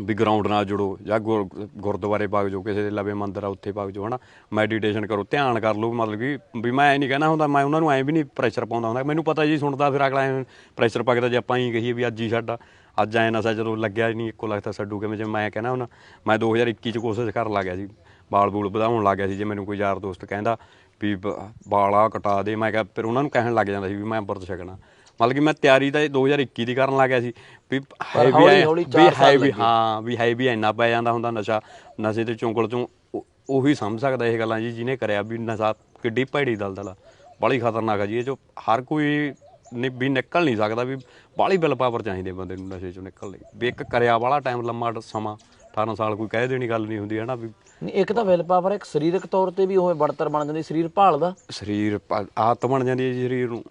ਵੀ ਗਰਾਊਂਡ ਨਾਲ ਜੁੜੋ ਜਾਂ ਗੁਰ- ਗੁਰਦੁਆਰੇ ਵਗ ਜਾਓ ਕਿਸੇ ਦੇ ਲਵੇ ਮੰਦਰ ਆ, ਉੱਥੇ ਵਗ ਜਾਓ ਹਨਾ? ਮੈਡੀਟੇਸ਼ਨ ਕਰੋ, ਧਿਆਨ ਕਰ ਲਓ, ਮਤਲਬ ਕਿ ਵੀ ਮੈਂ ਐ ਨਹੀਂ ਕਹਿਣਾ ਹੁੰਦਾ, ਮੈਂ ਉਹਨਾਂ ਨੂੰ ਐ ਵੀ ਨਹੀਂ ਪ੍ਰੈਸ਼ਰ ਪਾਉਂਦਾ ਹੁੰਦਾ, ਮੈਨੂੰ ਪਤਾ ਜੀ ਸੁਣਦਾ ਫਿਰ ਅਗਲਾ ਐਂ ਪ੍ਰੈਸ਼ਰ ਪਾ ਜੇ ਆਪਾਂ ਹੀ ਕਹੀਏ ਵੀ ਅੱਜ ਹੀ ਸਾਡਾ ਅੱਜ ਐ ਨਸ਼ਾ ਜਦੋਂ ਲੱਗਿਆ ਹੀ ਨਹੀਂ ਇੱਕੋ ਲੱਗਦਾ ਛੱਡੂ ਕਿਵੇਂ, ਜਿਵੇਂ ਮੈਂ ਕਹਿਣਾ ਹੁੰਦਾ, ਮੈਂ 2021 ਚ ਕੋਸ਼ਿਸ਼ ਕਰਨ ਲੱਗ ਗਿਆ ਸੀ, ਬਾਲ ਬੂਲ ਵਧਾਉਣ ਲੱਗ ਗਿਆ ਸੀ, ਜੇ ਮੈਨੂੰ ਕੋਈ ਯਾਰ ਦੋਸਤ ਕਹਿੰਦਾ ਵੀ ਬ- ਵਾਲਾ ਕਟਾ ਦੇ, ਮੈਂ ਕਿਹਾ ਫਿਰ ਉਹਨਾਂ ਨੂੰ ਕਹਿਣ ਲੱਗ ਜਾਂਦਾ ਸੀ ਵੀ ਮੈਂ ਅੰਮ੍ਰਿਤ ਛਕਣਾ। ਮਤਲਬ ਕਿ ਮੈਂ ਤਿਆਰੀ ਤਾਂ ਇਹ 2021 ਦੀ ਕਰਨ ਲੱਗ ਗਿਆ ਸੀ ਵੀ ਹੈ ਵੀ ਹੌਲੀ- ਐਂ- ਹੌਲੀ ਵੀ ਚਾਰ ਸਾਲ ਹੈ ਵੀ ਲੱਗੇ। ਹਾਂ ਵੀ ਹੈ ਵੀ ਇੰਨਾ ਪੈ ਜਾਂਦਾ ਹੁੰਦਾ ਨਸ਼ਾ ਨਸ਼ੇ ਤੇ ਚੁੰਗਲ ਚੋਂ ਉਹ- ਸਮਝ ਸਕਦਾ ਇਹ ਗੱਲਾਂ ਜੀ ਜਿਹਨੇ ਕਰਿਆ ਵੀ ਨਸ਼ਾ ਕਿੱਡੀ ਭੈੜੀ ਦਲਦਲ ਆ ਬੜੀ ਖਤਰਨਾਕ ਆ ਜੀ ਇਹ ਚੋਂ ਹਰ ਕੋਈ ਨਹੀਂ ਵੀ ਨਿਕਲ ਨਹੀਂ ਸਕਦਾ ਵੀ ਬਾਹਲੀ ਬਿਲ ਪਾਵਰ ਚਾਹੀਦੀ ਬੰਦੇ ਨੂੰ ਨਸ਼ੇ ਚੋਂ ਨਿਕਲਣ ਲਈ। ਵੀ ਇੱਕ ਕਰਿਆ ਵਾਲਾ ਟਾਈਮ ਲੰਮਾ ਸਮਾਂ 18 ਸਾਲ ਕੋਈ ਕਹਿ ਦੇਣੀ ਗੱਲ ਨਹੀਂ ਹੁੰਦੀ ਹੈ ਨਾ ਵੀ ਨਹੀਂ ਇੱਕ ਤਾਂ ਵਿਲ ਪਾਵਰ ਇੱਕ ਸਰੀਰਕ ਤੌਰ ਤੇ ਵੀ ਉਹ ਬਣਤਰ ਬਣ ਜਾਂਦੀ ਸਰੀਰ ਭਾਲਦਾ। ਸਰੀਰ ਆਦਤ ਬਣ ਜਾਂਦੀ ਹੈ ਜੀ ਸਰੀਰ ਨੂੰ।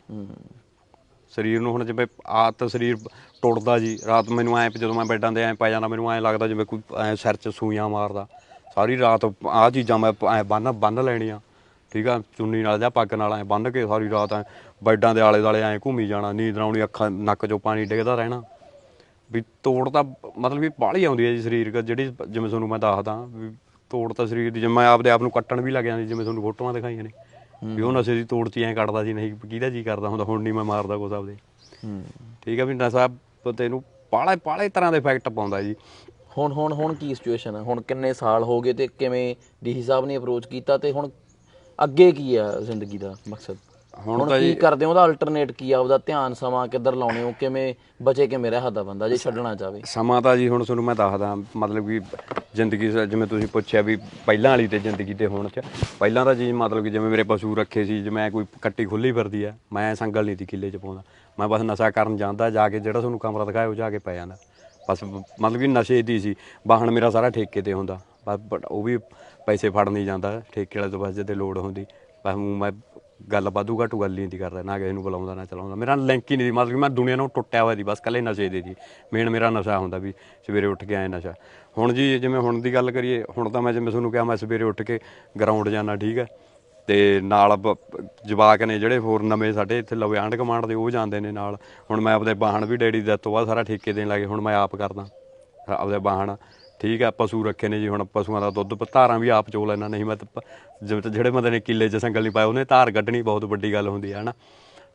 ਸਰੀਰ ਨੂੰ ਹੁਣ ਜਿਵੇਂ ਆਦਤ ਸਰੀਰ ਟੁੱਟਦਾ ਜੀ, ਰਾਤ ਮੈਨੂੰ ਐ ਜਦੋਂ ਮੈਂ ਬੈਡਾਂ ਤੇ ਐ ਪੈ ਜਾਂਦਾ, ਮੈਨੂੰ ਐ ਲੱਗਦਾ ਜਿਵੇਂ ਕੋਈ ਐ ਸਿਰ 'ਚ ਸੂਈਆਂ ਮਾਰਦਾ। ਸਾਰੀ ਰਾਤ ਆਹ ਚੀਜ਼ਾਂ ਮੈਂ ਐ ਬੰਨ ਬੰਨ ਲੈਣੀਆਂ। ਠੀਕ ਆ, ਚੁੰਨੀ ਨਾਲ ਜਾਂ ਪੱਗ ਨਾਲ ਐ ਬੰਨ ਕੇ ਸਾਰੀ ਰਾਤ ਐ ਬੈਡਾਂ ਦੇ ਆਲੇ ਦਾਲੇ ਐ ਘੁੰਮੀ ਜਾਣਾ, ਨੀਂਦ ਨਾ ਆਉਣੀ, ਅੱਖਾਂ, ਨੱਕ 'ਚੋਂ ਪਾਣੀ ਡਿੱਗਦਾ ਰਹਿਣਾ। ਵੀ ਤੋੜ ਤਾਂ ਮਤਲਬ ਵੀ ਬਾਹਲੀ ਆਉਂਦੀ ਹੈ ਜੀ ਸਰੀਰਕ ਜਿਹੜੀ ਜਿਵੇਂ ਤੁਹਾਨੂੰ ਮੈਂ ਦੱਸਦਾ ਵੀ ਤੋੜ ਤਾਂ ਸਰੀਰ ਦੀ, ਜਿਵੇਂ ਮੈਂ ਆਪਦੇ ਆਪ ਨੂੰ ਕੱਟਣ ਵੀ ਲੱਗ ਜਾਂਦੀ, ਜਿਵੇਂ ਤੁਹਾਨੂੰ ਫੋਟੋਆਂ ਦਿਖਾਈਆਂ ਨੇ। ਵੀ ਉਹ ਨਸ਼ੇ ਦੀ ਤੋੜ ਚ ਕੱਟਦਾ ਸੀ, ਨਹੀਂ ਕਿਹਦਾ ਜੀ ਕਰਦਾ ਹੁੰਦਾ, ਹੁਣ ਨਹੀਂ ਮੈਂ ਮਾਰਦਾ ਕੁਛ ਆਪਦੇ। ਠੀਕ ਹੈ ਵੀ ਨਸ਼ਾ ਤੈਨੂੰ ਬਾਹਲੇ ਬਾਹਲੇ ਤਰ੍ਹਾਂ ਦੇ ਇਫੈਕਟ ਪਾਉਂਦਾ ਜੀ। ਹੁਣ ਹੁਣ ਹੁਣ ਕੀ ਸਿਚੁਏਸ਼ਨ ਹੈ ਹੁਣ ਕਿੰਨੇ ਸਾਲ ਹੋ ਗਏ ਤੇ ਕਿਵੇਂ ਡੀਸੀ ਸਾਹਿਬ ਨੇ ਅਪਰੋਚ ਕੀਤਾ ਤੇ ਹੁਣ ਅੱਗੇ ਕੀ ਆ ਜ਼ਿੰਦਗੀ ਦਾ ਮਕਸਦ? ਹੁਣ ਕੀ ਕਰਦੇ ਹੋ? ਉਹਦਾ ਅਲਟਰਨੇਟ ਕੀ ਆ? ਉਹਦਾ ਧਿਆਨ ਸਮਾਂ ਕਿੱਧਰ ਲਾਉਣੇ ਹੋ? ਕਿਵੇਂ ਬਚੇ ਕਿਵੇਂ ਰਹਿ ਸਕਦਾ ਬੰਦਾ ਜੇ ਛੱਡਣਾ ਚਾਹਵੇ ਸਮਾਂ ਤਾਂ ਜੀ ਹੁਣ ਤੁਹਾਨੂੰ ਮੈਂ ਦੱਸਦਾ ਮਤਲਬ ਕਿ ਜ਼ਿੰਦਗੀ ਜਿਵੇਂ ਤੁਸੀਂ ਪੁੱਛਿਆ ਵੀ ਪਹਿਲਾਂ ਵਾਲੀ ਤੇ ਜ਼ਿੰਦਗੀ ਤੇ ਹੁਣ ਚ ਪਹਿਲਾਂ ਤਾਂ ਜੀ ਮਤਲਬ ਕਿ ਜਿਵੇਂ ਮੇਰੇ ਪਸ਼ੂ ਰੱਖੇ ਸੀ ਜਿਵੇਂ ਕੋਈ ਕੱਟੀ ਖੁੱਲੀ ਫਿਰਦੀ ਆ ਮੈਂ ਸੰਗਲ ਨਹੀਂ ਤੀ ਕਿੱਲੇ ਚ ਪਾਉਂਦਾ। ਮੈਂ ਬਸ ਨਸ਼ਾ ਕਰਨ ਜਾਂਦਾ ਜਾ ਕੇ ਜਿਹੜਾ ਤੁਹਾਨੂੰ ਕਮਰਾ ਦਿਖਾਇਆ ਉਹ ਜਾ ਕੇ ਪੈ ਜਾਂਦਾ। ਬਸ ਮਤਲਬ ਕਿ ਨਸ਼ੇ ਦੀ ਸੀ। ਵਾਹਣ ਮੇਰਾ ਸਾਰਾ ਠੇਕੇ ਤੇ ਹੁੰਦਾ। ਬਸ ਉਹ ਵੀ ਪੈਸੇ ਫੜ ਨਹੀਂ ਜਾਂਦਾ ਠੇਕੇ ਵਾਲੇ ਤੋਂ ਬਸ ਜਦੋਂ ਲੋੜ ਹੁੰਦੀ। ਬਸ ਮੈਂ ਗੱਲ ਵਾਧੂ ਘਾਟੂ ਗੱਲ ਹੀ ਨਹੀਂ ਕਰਦਾ, ਨਾ ਕਿਸੇ ਨੂੰ ਬੁਲਾਉਂਦਾ, ਨਾ ਚਲਾਉਂਦਾ। ਮੇਰਾ ਲਿੰਕ ਹੀ ਨਹੀਂ ਸੀ, ਮਤਲਬ ਕਿ ਮੈਂ ਦੁਨੀਆ ਨੂੰ ਟੁੱਟਿਆ ਹੋਇਆ ਸੀ, ਬਸ ਕੱਲੇ ਨਸ਼ੇ ਦੇ ਜੀ ਮੇਨ ਮੇਰਾ ਨਸ਼ਾ ਹੁੰਦਾ ਵੀ ਸਵੇਰੇ ਉੱਠ ਕੇ ਆਏ ਨਸ਼ਾ। ਹੁਣ ਜੀ, ਜਿਵੇਂ ਹੁਣ ਦੀ ਗੱਲ ਕਰੀਏ, ਹੁਣ ਤਾਂ ਮੈਂ ਜਿਵੇਂ ਤੁਹਾਨੂੰ ਕਿਹਾ, ਮੈਂ ਸਵੇਰੇ ਉੱਠ ਕੇ ਗਰਾਊਂਡ ਜਾਣਾ ਠੀਕ ਹੈ। ਤੇ ਨਾਲ ਬ- ਜਵਾਕ ਨੇ ਜਿਹੜੇ ਹੋਰ ਨਵੇਂ ਸਾਡੇ ਇੱਥੇ ਲਵੇ, ਆਂਢ ਕਮਾਂਡ ਦੇ, ਉਹ ਜਾਂਦੇ ਨੇ ਨਾਲ। ਹੁਣ ਮੈਂ ਆਪਦੇ ਬਾਹਣ ਵੀ ਡੈਡੀ ਦੇ ਤੋਂ ਬਾਅਦ ਸਾਰਾ ਠੇਕੇ ਦੇਣ ਲੱਗੇ, ਹੁਣ ਮੈਂ ਆਪ ਕਰਦਾ। ਆਪਦੇ ਬਾਹਣ ਠੀਕ ਆ, ਪਸ਼ੂ ਰੱਖੇ ਨੇ ਜੀ ਹੁਣ ਪਸ਼ੂਆਂ ਦਾ ਦੁੱਧ, ਧਾਰਾਂ ਵੀ ਆਪ ਚੋ ਲੈਣਾ ਨਹੀਂ ਮੈਂ ਤਾਂ ਜਿਵੇਂ ਜਿਹੜੇ ਬੰਦੇ ਨੇ ਕਿੱਲੇ 'ਚ ਸੰਗਲ ਨਹੀਂ ਪਾਇਆ ਉਹਨੇ ਧਾਰ ਕੱਢਣੀ ਬਹੁਤ ਵੱਡੀ ਗੱਲ ਹੁੰਦੀ ਹੈ ਹਨਾ।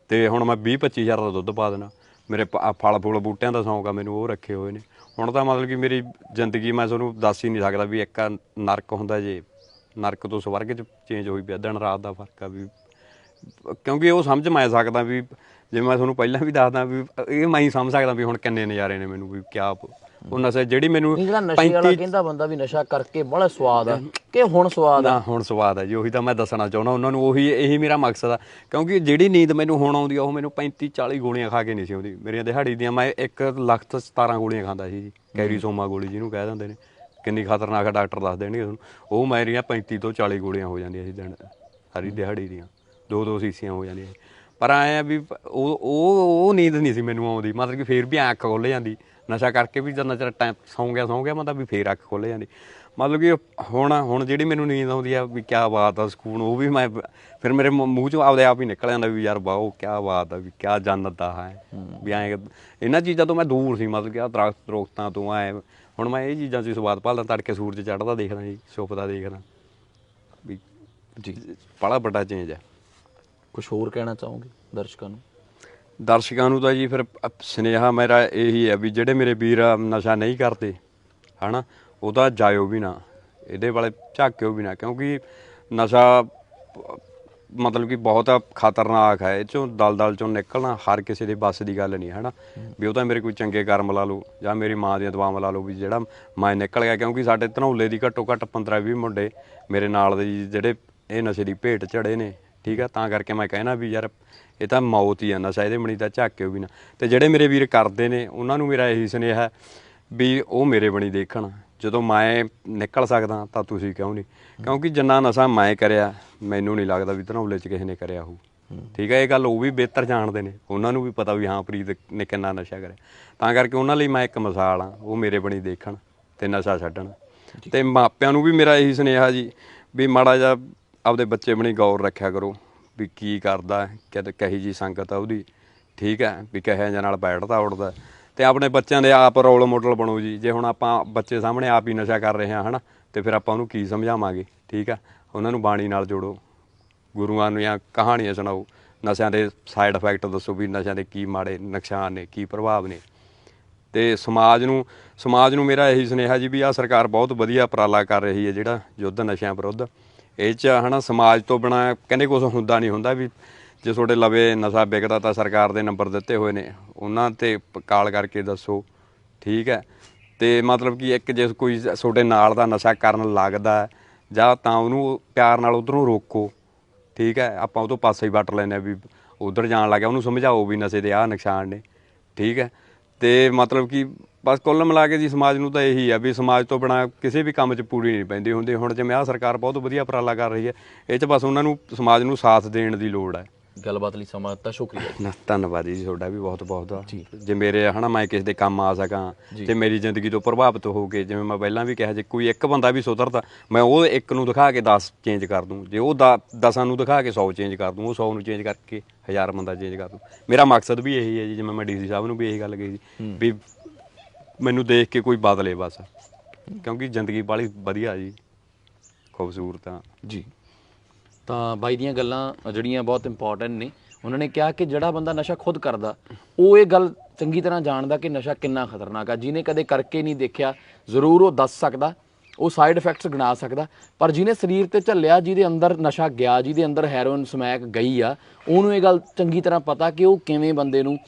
ਤੇ ਹੁਣ ਮੈਂ 20 25 ਹਜ਼ਾਰ ਦਾ ਦੁੱਧ ਪਾ ਦੇਣਾ ਮੇਰੇ ਪ- ਫਲ ਫੁੱਲ ਬੂਟਿਆਂ ਦਾ ਸ਼ੌਂਕ ਆ, ਮੈਨੂੰ ਉਹ ਰੱਖੇ ਹੋਏ ਨੇ। ਹੁਣ ਤਾਂ ਮਤਲਬ ਕਿ ਮੇਰੀ ਜ਼ਿੰਦਗੀ ਮੈਂ ਤੁਹਾਨੂੰ ਦੱਸ ਹੀ ਨਹੀਂ ਸਕਦਾ ਵੀ ਇੱਕ ਨਰਕ ਹੁੰਦਾ ਜੇ, ਨਰਕ ਤੋਂ ਸਵਰਗ 'ਚ ਚੇਂਜ ਹੋਈ ਪਿਆ, ਦਿਨ ਰਾਤ ਦਾ ਫ਼ਰਕ ਆ ਵੀ ਕਿਉਂਕਿ ਉਹ ਸਮਝ ਮੈਂ ਸਕਦਾ ਵੀ ਜਿਵੇਂ ਮੈਂ ਤੁਹਾਨੂੰ ਪਹਿਲਾਂ ਵੀ ਦੱਸਦਾ ਵੀ ਇਹ ਮੈਂ ਹੀ ਸਮਝ ਸਕਦਾ ਵੀ ਹੁਣ ਕਿੰਨੇ ਨਜ਼ਾਰੇ ਨੇ ਮੈਨੂੰ ਵੀ ਕਿਆ ਉਹ ਨਸ਼ਾ ਜਿਹੜੀ ਮੈਨੂੰ ਜਿਹੜਾ ਨਸ਼ੇ ਵਾਲਾ ਕਹਿੰਦਾ ਬੰਦਾ ਵੀ ਨਸ਼ਾ ਕਰਕੇ ਬੜਾ ਸਵਾਦ ਆ ਕਿ ਹੁਣ ਸਵਾਦ ਆ? ਹੁਣ ਸਵਾਦ ਹੈ ਜੀ ਉਹੀ ਤਾਂ ਮੈਂ ਦੱਸਣਾ ਚਾਹੁੰਦਾ ਉਹਨਾਂ ਨੂੰ ਉਹੀ ਇਹੀ ਮੇਰਾ ਮਕਸਦ ਆ। ਕਿਉਂਕਿ ਜਿਹੜੀ ਨੀਂਦ ਮੈਨੂੰ ਹੁਣ ਆਉਂਦੀ ਆ ਉਹ ਮੈਨੂੰ 35 40 ਗੋਲੀਆਂ ਖਾ ਕੇ ਨਹੀਂ ਸੀ ਆਉਂਦੀ। ਮੇਰੀਆਂ ਦਿਹਾੜੀ ਦੀਆਂ ਮੈਂ 1 ਲੱਖ ਤੋਂ 17 ਗੋਲੀਆਂ ਖਾਂਦਾ ਸੀ ਜੀ ਕੈਰੀ ਸੋਮਾ ਗੋਲੀ ਜਿਹਨੂੰ ਕਹਿ ਦਿੰਦੇ ਨੇ। ਕਿੰਨੀ ਖਤਰਨਾਕ ਆ ਡਾਕਟਰ ਦੱਸ ਦੇਣਗੇ ਤੁਹਾਨੂੰ। ਉਹ ਮੇਰੀਆਂ 35 ਤੋਂ 40 ਗੋਲੀਆਂ ਹੋ ਜਾਂਦੀਆਂ ਸੀ ਦਿਨ ਸਾਰੀ ਦਿਹਾੜੀ ਦੀਆਂ। ਦੋ ਦੋ ਸੀਸੀਆਂ ਹੋ ਜਾਂਦੀਆਂ। ਪਰ ਆਏ ਆ ਵੀ ਉਹ ਉਹ ਉਹ ਨੀਂਦ ਨਹੀਂ ਸੀ ਮੈਨੂੰ ਆਉਂਦੀ। ਮਤਲਬ ਕਿ ਫੇਰ ਵੀ ਅੱਖ ਖੁੱਲ ਜਾਂਦੀ। ਨਸ਼ਾ ਕਰਕੇ ਵੀ ਜਦ ਚਿਰ ਟਾਈਮ ਸੌਂ ਗਿਆ ਸੌਂ ਗਿਆ, ਮਤਲਬ ਵੀ ਫੇਰ ਅੱਖ ਖੁੱਲ ਜਾਂਦੀ। ਮਤਲਬ ਕਿ ਹੁਣ ਹੁਣ ਜਿਹੜੀ ਮੈਨੂੰ ਨੀਂਦ ਆਉਂਦੀ ਆ ਵੀ ਕਿਆ ਬਾਤ ਆ ਸਕੂਨ ਉਹ ਵੀ ਮੈਂ ਫਿਰ ਮੇਰੇ ਮੂੰਹ ਚੋਂ ਆਪਦੇ ਆਪ ਹੀ ਨਿਕਲ ਜਾਂਦਾ ਵੀ ਯਾਰ ਵਾਓ, ਕਿਆ ਬਾਤ ਆ ਵੀ ਕਿਆ ਜੰਨਤ ਆ ਹੈ। ਵੀ ਐਂ ਇਹਨਾਂ ਚੀਜ਼ਾਂ ਤੋਂ ਮੈਂ ਦੂਰ ਸੀ। ਮਤਲਬ ਕਿ ਆ ਦਰਖਤ ਦਰੋਖਤਾਂ ਤੋਂ ਆਏ ਹੁਣ ਮੈਂ ਇਹ ਚੀਜ਼ਾਂ 'ਚ ਸਵਾਦ ਭਾਲਦਾ। ਤੜਕੇ ਸੂਰਜ ਚੜ੍ਹਦਾ ਦੇਖਦਾ ਜੀ, ਸੁਪਦਾ ਦੇਖਦਾ। ਵੀ ਜੀ ਬੜਾ ਵੱਡਾ ਚੇਂਜ ਹੈ ਕੁਝ ਹੋਰ ਕਹਿਣਾ ਚਾਹੋਗੇ ਦਰਸ਼ਕਾਂ ਨੂੰ? ਦਰਸ਼ਕਾਂ ਨੂੰ ਤਾਂ ਜੀ ਫਿਰ ਅਪ- ਸੁਨੇਹਾ ਮੇਰਾ ਇਹੀ ਹੈ ਵੀ ਜਿਹੜੇ ਮੇਰੇ ਵੀਰ ਨਸ਼ਾ ਨਹੀਂ ਕਰਦੇ, ਹਨਾ ਉਹਦਾ ਜਾਇਓ ਵੀ ਨਾ, ਇਹਦੇ ਵਾਲੇ ਝਾਕਿਓ ਵੀ ਨਾ, ਕਿਉਂਕਿ ਨਸ਼ਾ ਮਤਲਬ ਕਿ ਬਹੁਤ ਖਤਰਨਾਕ ਹੈ, ਇਹ ਚੋਂ ਦਲਦਲ ਚੋਂ ਨਿਕਲਣਾ ਹਰ ਕਿਸੇ ਦੇ ਵੱਸ ਦੀ ਗੱਲ ਨਹੀਂ ਹੈ ਨਾ ਵੀ ਉਹ ਤਾਂ ਮੇਰੇ ਕੋਈ ਚੰਗੇ ਕਰਮ ਲਾ ਲਓ, ਜਾਂ ਮੇਰੀ ਮਾਂ ਦੀਆਂ ਦੁਆਵਾਂ ਲਾ ਲਓ ਵੀ ਜਿਹੜਾ ਮੈਂ ਨਿਕਲ ਗਿਆ, ਕਿਉਂਕਿ ਸਾਡੇ ਧਨੌਲੇ ਦੀ ਘੱਟੋ ਘੱਟ 15 20 ਮੁੰਡੇ ਮੇਰੇ ਨਾਲ ਦੇ ਜੀ, ਜਿਹੜੇ ਇਹ ਨਸ਼ੇ ਦੀ ਭੇਟ ਚੜੇ ਨੇ ਠੀਕ ਆ? ਤਾਂ ਕਰਕੇ ਮੈਂ ਕਹਿਣਾ ਵੀ ਯਾਰ ਇਹ ਤਾਂ ਮੌਤ ਹੀ ਆ ਨਸ਼ਾ ਇਹਦੇ ਬਣੀ ਤਾਂ ਝਾਕਿਓ ਵੀ ਨਾ। ਤੇ ਜਿਹੜੇ ਮੇਰੇ ਵੀਰ ਕਰਦੇ ਨੇ ਉਹਨਾਂ ਨੂੰ ਮੇਰਾ ਇਹੀ ਸੁਨੇਹਾ ਹੈ ਵੀ ਉਹ ਮੇਰੇ ਬਣੀ ਦੇਖਣ। ਜਦੋਂ ਮੈਂ ਨਿਕਲ ਸਕਦਾ ਤਾਂ ਤੁਸੀਂ ਕਿਉਂ ਨਹੀਂ? ਕਿਉਂਕਿ ਜਿੰਨਾ ਨਸ਼ਾ ਮੈਂ ਕਰਿਆ ਮੈਨੂੰ ਨਹੀਂ ਲੱਗਦਾ ਵੀ ਧਨੌਲੇ 'ਚ ਕਿਸੇ ਨੇ ਕਰਿਆ ਹੋਊ। ਠੀਕ ਹੈ ਇਹ ਗੱਲ ਉਹ ਵੀ ਬਿਹਤਰ ਜਾਣਦੇ ਨੇ। ਉਹਨਾਂ ਨੂੰ ਵੀ ਪਤਾ ਵੀ ਹਾਂ ਪ੍ਰੀਤ ਨੇ ਕਿੰਨਾ ਨਸ਼ਾ ਕਰਿਆ। ਤਾਂ ਕਰਕੇ ਉਹਨਾਂ ਲਈ ਮੈਂ ਇੱਕ ਮਿਸਾਲ ਆ ਉਹ ਮੇਰੇ ਬਣੀ ਦੇਖਣ ਤੇ ਨਸ਼ਾ ਛੱਡਣ। ਤੇ ਮਾਪਿਆਂ ਨੂੰ ਵੀ ਮੇਰਾ ਇਹੀ ਸੁਨੇਹਾ ਜੀ ਵੀ ਮਾੜਾ ਜਿਹਾ ਆਪਦੇ ਬੱਚੇ ਬਣੀ ਗੌਰ ਰੱਖਿਆ ਕਰੋ ਵੀ ਕੀ ਕਰਦਾ ਕਿਤੇ ਕਹੀ ਜੀ ਸੰਗਤ ਆ ਉਹਦੀ। ਠੀਕ ਹੈ, ਵੀ ਕਹੇ ਜਾਂ ਨਾਲ ਬੈਠਦਾ ਉੱਡਦਾ ਤੇ ਆਪਣੇ ਬੱਚਿਆਂ ਦੇ ਆਪ ਰੋਲ ਮਾਡਲ ਬਣੋ ਜੀ। ਜੇ ਹੁਣ ਆਪਾਂ ਬੱਚੇ ਸਾਹਮਣੇ ਆਪ ਹੀ ਨਸ਼ਾ ਕਰ ਰਹੇ ਹਾਂ, ਹਨਾ, ਤੇ ਫਿਰ ਆਪਾਂ ਉਹਨੂੰ ਕੀ ਸਮਝਾਵਾਂਗੇ? ਠੀਕ ਆ ਉਹਨਾਂ ਨੂੰ ਬਾਣੀ ਨਾਲ ਜੋੜੋ। ਗੁਰੂਆਂ ਨੂੰ ਜਾਂ ਕਹਾਣੀਆਂ ਸੁਣਾਓ। ਨਸ਼ਿਆਂ ਦੇ ਸਾਈਡ ਇਫੈਕਟ ਦੱਸੋ ਵੀ ਨਸ਼ਿਆਂ ਦੇ ਕੀ ਮਾੜੇ ਨੁਕਸਾਨ ਨੇ, ਕੀ ਪ੍ਰਭਾਵ ਨੇ। ਤੇ ਸਮਾਜ ਨੂੰ ਸਮਾਜ ਨੂੰ ਮੇਰਾ ਇਹੀ ਸੁਨੇਹਾ ਜੀ ਵੀ ਆ ਸਰਕਾਰ ਬਹੁਤ ਵਧੀਆ ਉਪਰਾਲਾ ਕਰ ਰਹੀ ਹੈ ਜਿਹੜਾ ਯੁੱਧ ਨਸ਼ਿਆਂ ਵਿਰੁੱਧ। ਇਹ ਚ ਹਨਾ ਸਮਾਜ ਤੋਂ ਬਿਨਾ ਕਹਿੰਦੇ ਕੁਝ ਹੁੰਦਾ ਨਹੀਂ ਹੁੰਦਾ ਵੀ ਜੇ ਤੁਹਾਡੇ ਲਵੇ ਨਸ਼ਾ ਵਿਕਦਾ ਤਾਂ ਸਰਕਾਰ ਦੇ ਨੰਬਰ ਦਿੱਤੇ ਹੋਏ ਨੇ, ਉਹਨਾਂ ਤੇ ਪ- ਕਾਲ ਕਰਕੇ ਦੱਸੋ, ਠੀਕ ਹੈ। ਤੇ ਮਤਲਬ ਕਿ ਇੱਕ ਜੇ ਕੋਈ ਤੁਹਾਡੇ ਨਾਲ ਦਾ ਨਸ਼ਾ ਕਰਨ ਲੱਗਦਾ ਜਾਂ ਤਾਂ ਉਹਨੂੰ ਪਿਆਰ ਨਾਲ ਉਧਰੋਂ ਰੋਕੋ, ਠੀਕ ਹੈ। ਆਪਾਂ ਉਹ ਤੋਂ ਪਾਸੇ ਹੀ ਵੱਟ ਲੈਨੇ ਵੀ ਉਧਰ ਜਾਣ ਲੱਗਿਆ, ਉਹਨੂੰ ਸਮਝਾਓ ਵੀ ਨਸ਼ੇ ਦੇ ਆਹ ਨੁਕਸਾਨ ਨੇ, ਠੀਕ ਹੈ। ਤੇ ਮਤਲਬ ਕਿ ਬਸ ਕੁੱਲ ਮਿਲਾ ਕੇ ਜੀ ਸਮਾਜ ਨੂੰ ਤਾਂ ਇਹੀ ਆ ਵੀ ਸਮਾਜ ਤੋਂ ਬਿਨਾ ਕਿਸੇ ਵੀ ਕੰਮ 'ਚ ਪੂਰੀ ਨਹੀਂ ਪੈਂਦੀ ਹੁੰਦੀ। ਹੁਣ ਜਿਵੇਂ ਆਹ ਸਰਕਾਰ ਬਹੁਤ ਵਧੀਆ ਉਪਰਾਲਾ ਕਰ ਰਹੀ ਹੈ, ਇਹ 'ਚ ਬਸ ਉਹਨਾਂ ਨੂੰ ਸਮਾਜ ਨੂੰ ਸਾਥ ਦੇਣ ਦੀ ਲੋੜ ਹੈ। ਗੱਲਬਾਤ ਲਈ ਸਮਾਂ ਦਿੱਤਾ ਸ਼ੁਕਰੀਆ ਨਾ ਧੰਨਵਾਦ ਜੀ ਤੁਹਾਡਾ ਵੀ ਬਹੁਤ ਬਹੁਤ। ਜੇ। ਮੇਰੇ ਹਨਾ ਮੈਂ ਕਿਸੇ ਦੇ ਕੰਮ ਆ ਸਕਾਂ ਤੇ ਮੇਰੀ ਜ਼ਿੰਦਗੀ ਤੋਂ ਪ੍ਰਭਾਵਿਤ ਹੋ ਕੇ ਜਿਵੇਂ ਮੈਂ ਪਹਿਲਾਂ ਵੀ ਕਿਹਾ ਜੇ ਕੋਈ ਇੱਕ ਬੰਦਾ ਵੀ ਸੁਧਰਦਾ ਮੈਂ ਉਹ ਇੱਕ ਨੂੰ ਦਿਖਾ ਕੇ 10 ਚੇਂਜ ਕਰ ਦੂੰ। ਜੇ ਉਹ 10 ਨੂੰ ਦਿਖਾ ਕੇ 100 ਚੇਂਜ ਕਰ ਦੂੰ ਉਹ 100 ਨੂੰ ਚੇਂਜ ਕਰਕੇ 1000 ਬੰਦਾ ਚੇਂਜ ਕਰ ਦੂੰ। ਮੇਰਾ ਮਕਸਦ ਵੀ ਇਹੀ ਹੈ ਜੀ ਜਿਵੇਂ ਮੈਂ ਡੀਸੀ ਸਾਹਿਬ ਨੂੰ ਵੀ ਇਹੀ ਗੱਲ ਕਹੀ ਸੀ ਵੀ ਮੈਨੂੰ ਦੇਖ ਕੇ ਕੋਈ ਬਦਲੇ ਬਸ। ਕਿਉਂਕਿ ਜ਼ਿੰਦਗੀ ਬਾਲੀ ਵਧੀਆ ਜੀ ਖੂਬਸੂਰਤ ਆ। ਜੀ। ਤਾਂ ਬਾਈ ਦੀਆਂ ਗੱਲਾਂ ਜਿਹੜੀਆਂ ਬਹੁਤ ਇੰਪੋਰਟੈਂਟ ਨੇ, ਉਹਨਾਂ ਨੇ ਕਿਹਾ ਕਿ ਜਿਹੜਾ ਬੰਦਾ ਨਸ਼ਾ ਖੁਦ ਕਰਦਾ, ਉਹ ਇਹ ਗੱਲ ਚੰਗੀ ਤਰ੍ਹਾਂ ਜਾਣਦਾ ਕਿ ਨਸ਼ਾ ਕਿੰਨਾ ਖਤਰਨਾਕ ਆ। ਜਿਹਨੇ ਕਦੇ ਕਰਕੇ ਨਹੀਂ ਦੇਖਿਆ, ਜ਼ਰੂਰ ਉਹ ਦੱਸ ਸਕਦਾ, ਉਹ ਸਾਈਡ ਇਫੈਕਟਸ ਗਿਣਾ ਸਕਦਾ, ਪਰ ਜਿਹਨੇ ਸਰੀਰ ਤੇ ਝੱਲਿਆ, ਜਿਹਦੇ ਅੰਦਰ ਨਸ਼ਾ ਗਿਆ, ਜਿਹਦੇ ਅੰਦਰ ਹੈਰੋਇਨ ਸਮੈਕ ਗਈ ਆ, ਉਹਨੂੰ ਇਹ ਗੱਲ ਚੰਗੀ ਤਰ੍ਹਾਂ ਪਤਾ ਕਿ ਉਹ ਕਿਵੇਂ ਬੰਦੇ ਨੂੰ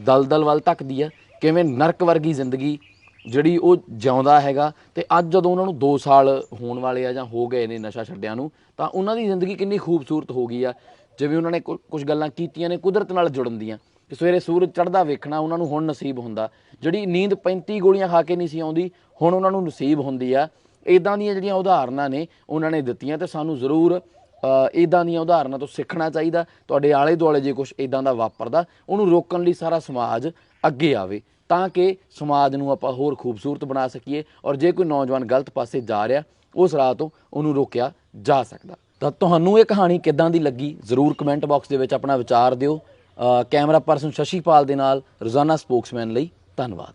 ਦਲਦਲ ਵੱਲ ਧੱਕਦੀ ਆ, ਕਿਵੇਂ ਨਰਕ ਵਰਗੀ ਜ਼ਿੰਦਗੀ ਜਿਹੜੀ ਉਹ ਜਿਉਂਦਾ ਹੈਗਾ ਤੇ ਅੱਜ ਜਦੋਂ ਉਹਨਾਂ ਨੂੰ 2 ਸਾਲ ਹੋਣ ਵਾਲੇ ਆ ਜਾਂ ਹੋ ਗਏ ਨੇ ਨਸ਼ਾ ਛੱਡਿਆਂ ਨੂੰ, ਤਾਂ ਉਹਨਾਂ ਦੀ ਜ਼ਿੰਦਗੀ ਕਿੰਨੀ ਖੂਬਸੂਰਤ ਹੋ ਗਈ ਆ। ਜਿਵੇਂ ਉਹਨਾਂ ਨੇ ਕੁਝ ਗੱਲਾਂ ਕੀਤੀਆਂ ਨੇ ਕੁਦਰਤ ਨਾਲ ਜੁੜਨ ਦੀਆਂ। ਕਿ ਸਵੇਰੇ ਸੂਰਜ ਚੜ੍ਹਦਾ ਵੇਖਣਾ ਉਹਨਾਂ ਨੂੰ ਹੁਣ ਨਸੀਬ ਹੁੰਦਾ। ਜਿਹੜੀ ਨੀਂਦ 35 ਗੋਲੀਆਂ ਖਾ ਕੇ ਨਹੀਂ ਸੀ ਆਉਂਦੀ, ਹੁਣ ਉਹਨਾਂ ਨੂੰ ਨਸੀਬ ਹੁੰਦੀ ਆ। ਇਦਾਂ ਦੀਆਂ ਜਿਹੜੀਆਂ ਉਦਾਹਰਨਾਂ ਨੇ, ਉਹਨਾਂ ਨੇ ਦਿੱਤੀਆਂ ਤੇ ਸਾਨੂੰ ਜ਼ਰੂਰ ਇਦਾਂ ਦੀਆਂ ਉਦਾਹਰਨਾਂ ਤੋਂ ਸਿੱਖਣਾ ਚਾਹੀਦਾ। ਤੁਹਾਡੇ ਆਲੇ ਦੁਆਲੇ ਜੇ ਕੁਝ ਇਦਾਂ ਦਾ ਵਾਪਰਦਾ, ਉਹਨੂੰ ਰੋਕਣ ਲਈ ਸਾਰਾ ਸਮਾਜ ਅੱਗੇ ਆਵੇ। ਤਾਂ ਕਿ ਸਮਾਜ ਨੂੰ ਆਪਾਂ ਹੋਰ ਖੂਬਸੂਰਤ ਬਣਾ ਸਕੀਏ ਔਰ ਜੇ ਕੋਈ ਨੌਜਵਾਨ ਗਲਤ ਪਾਸੇ ਜਾ ਰਿਹਾ, ਉਸ ਰਾਹ ਤੋਂ ਉਹਨੂੰ ਰੋਕਿਆ ਜਾ ਸਕਦਾ। ਤਾਂ ਤੁਹਾਨੂੰ ਇਹ ਕਹਾਣੀ ਕਿੱਦਾਂ ਦੀ ਲੱਗੀ? ਜ਼ਰੂਰ ਕਮੈਂਟ ਬਾਕਸ ਦੇ ਵਿੱਚ ਆਪਣਾ ਵਿਚਾਰ ਦਿਓ। ਕੈਮਰਾ ਪਰਸਨ ਸ਼ਸ਼ੀਪਾਲ ਦੇ ਨਾਲ ਰੋਜ਼ਾਨਾ ਸਪੋਕਸਮੈਨ ਲਈ ਧੰਨਵਾਦ।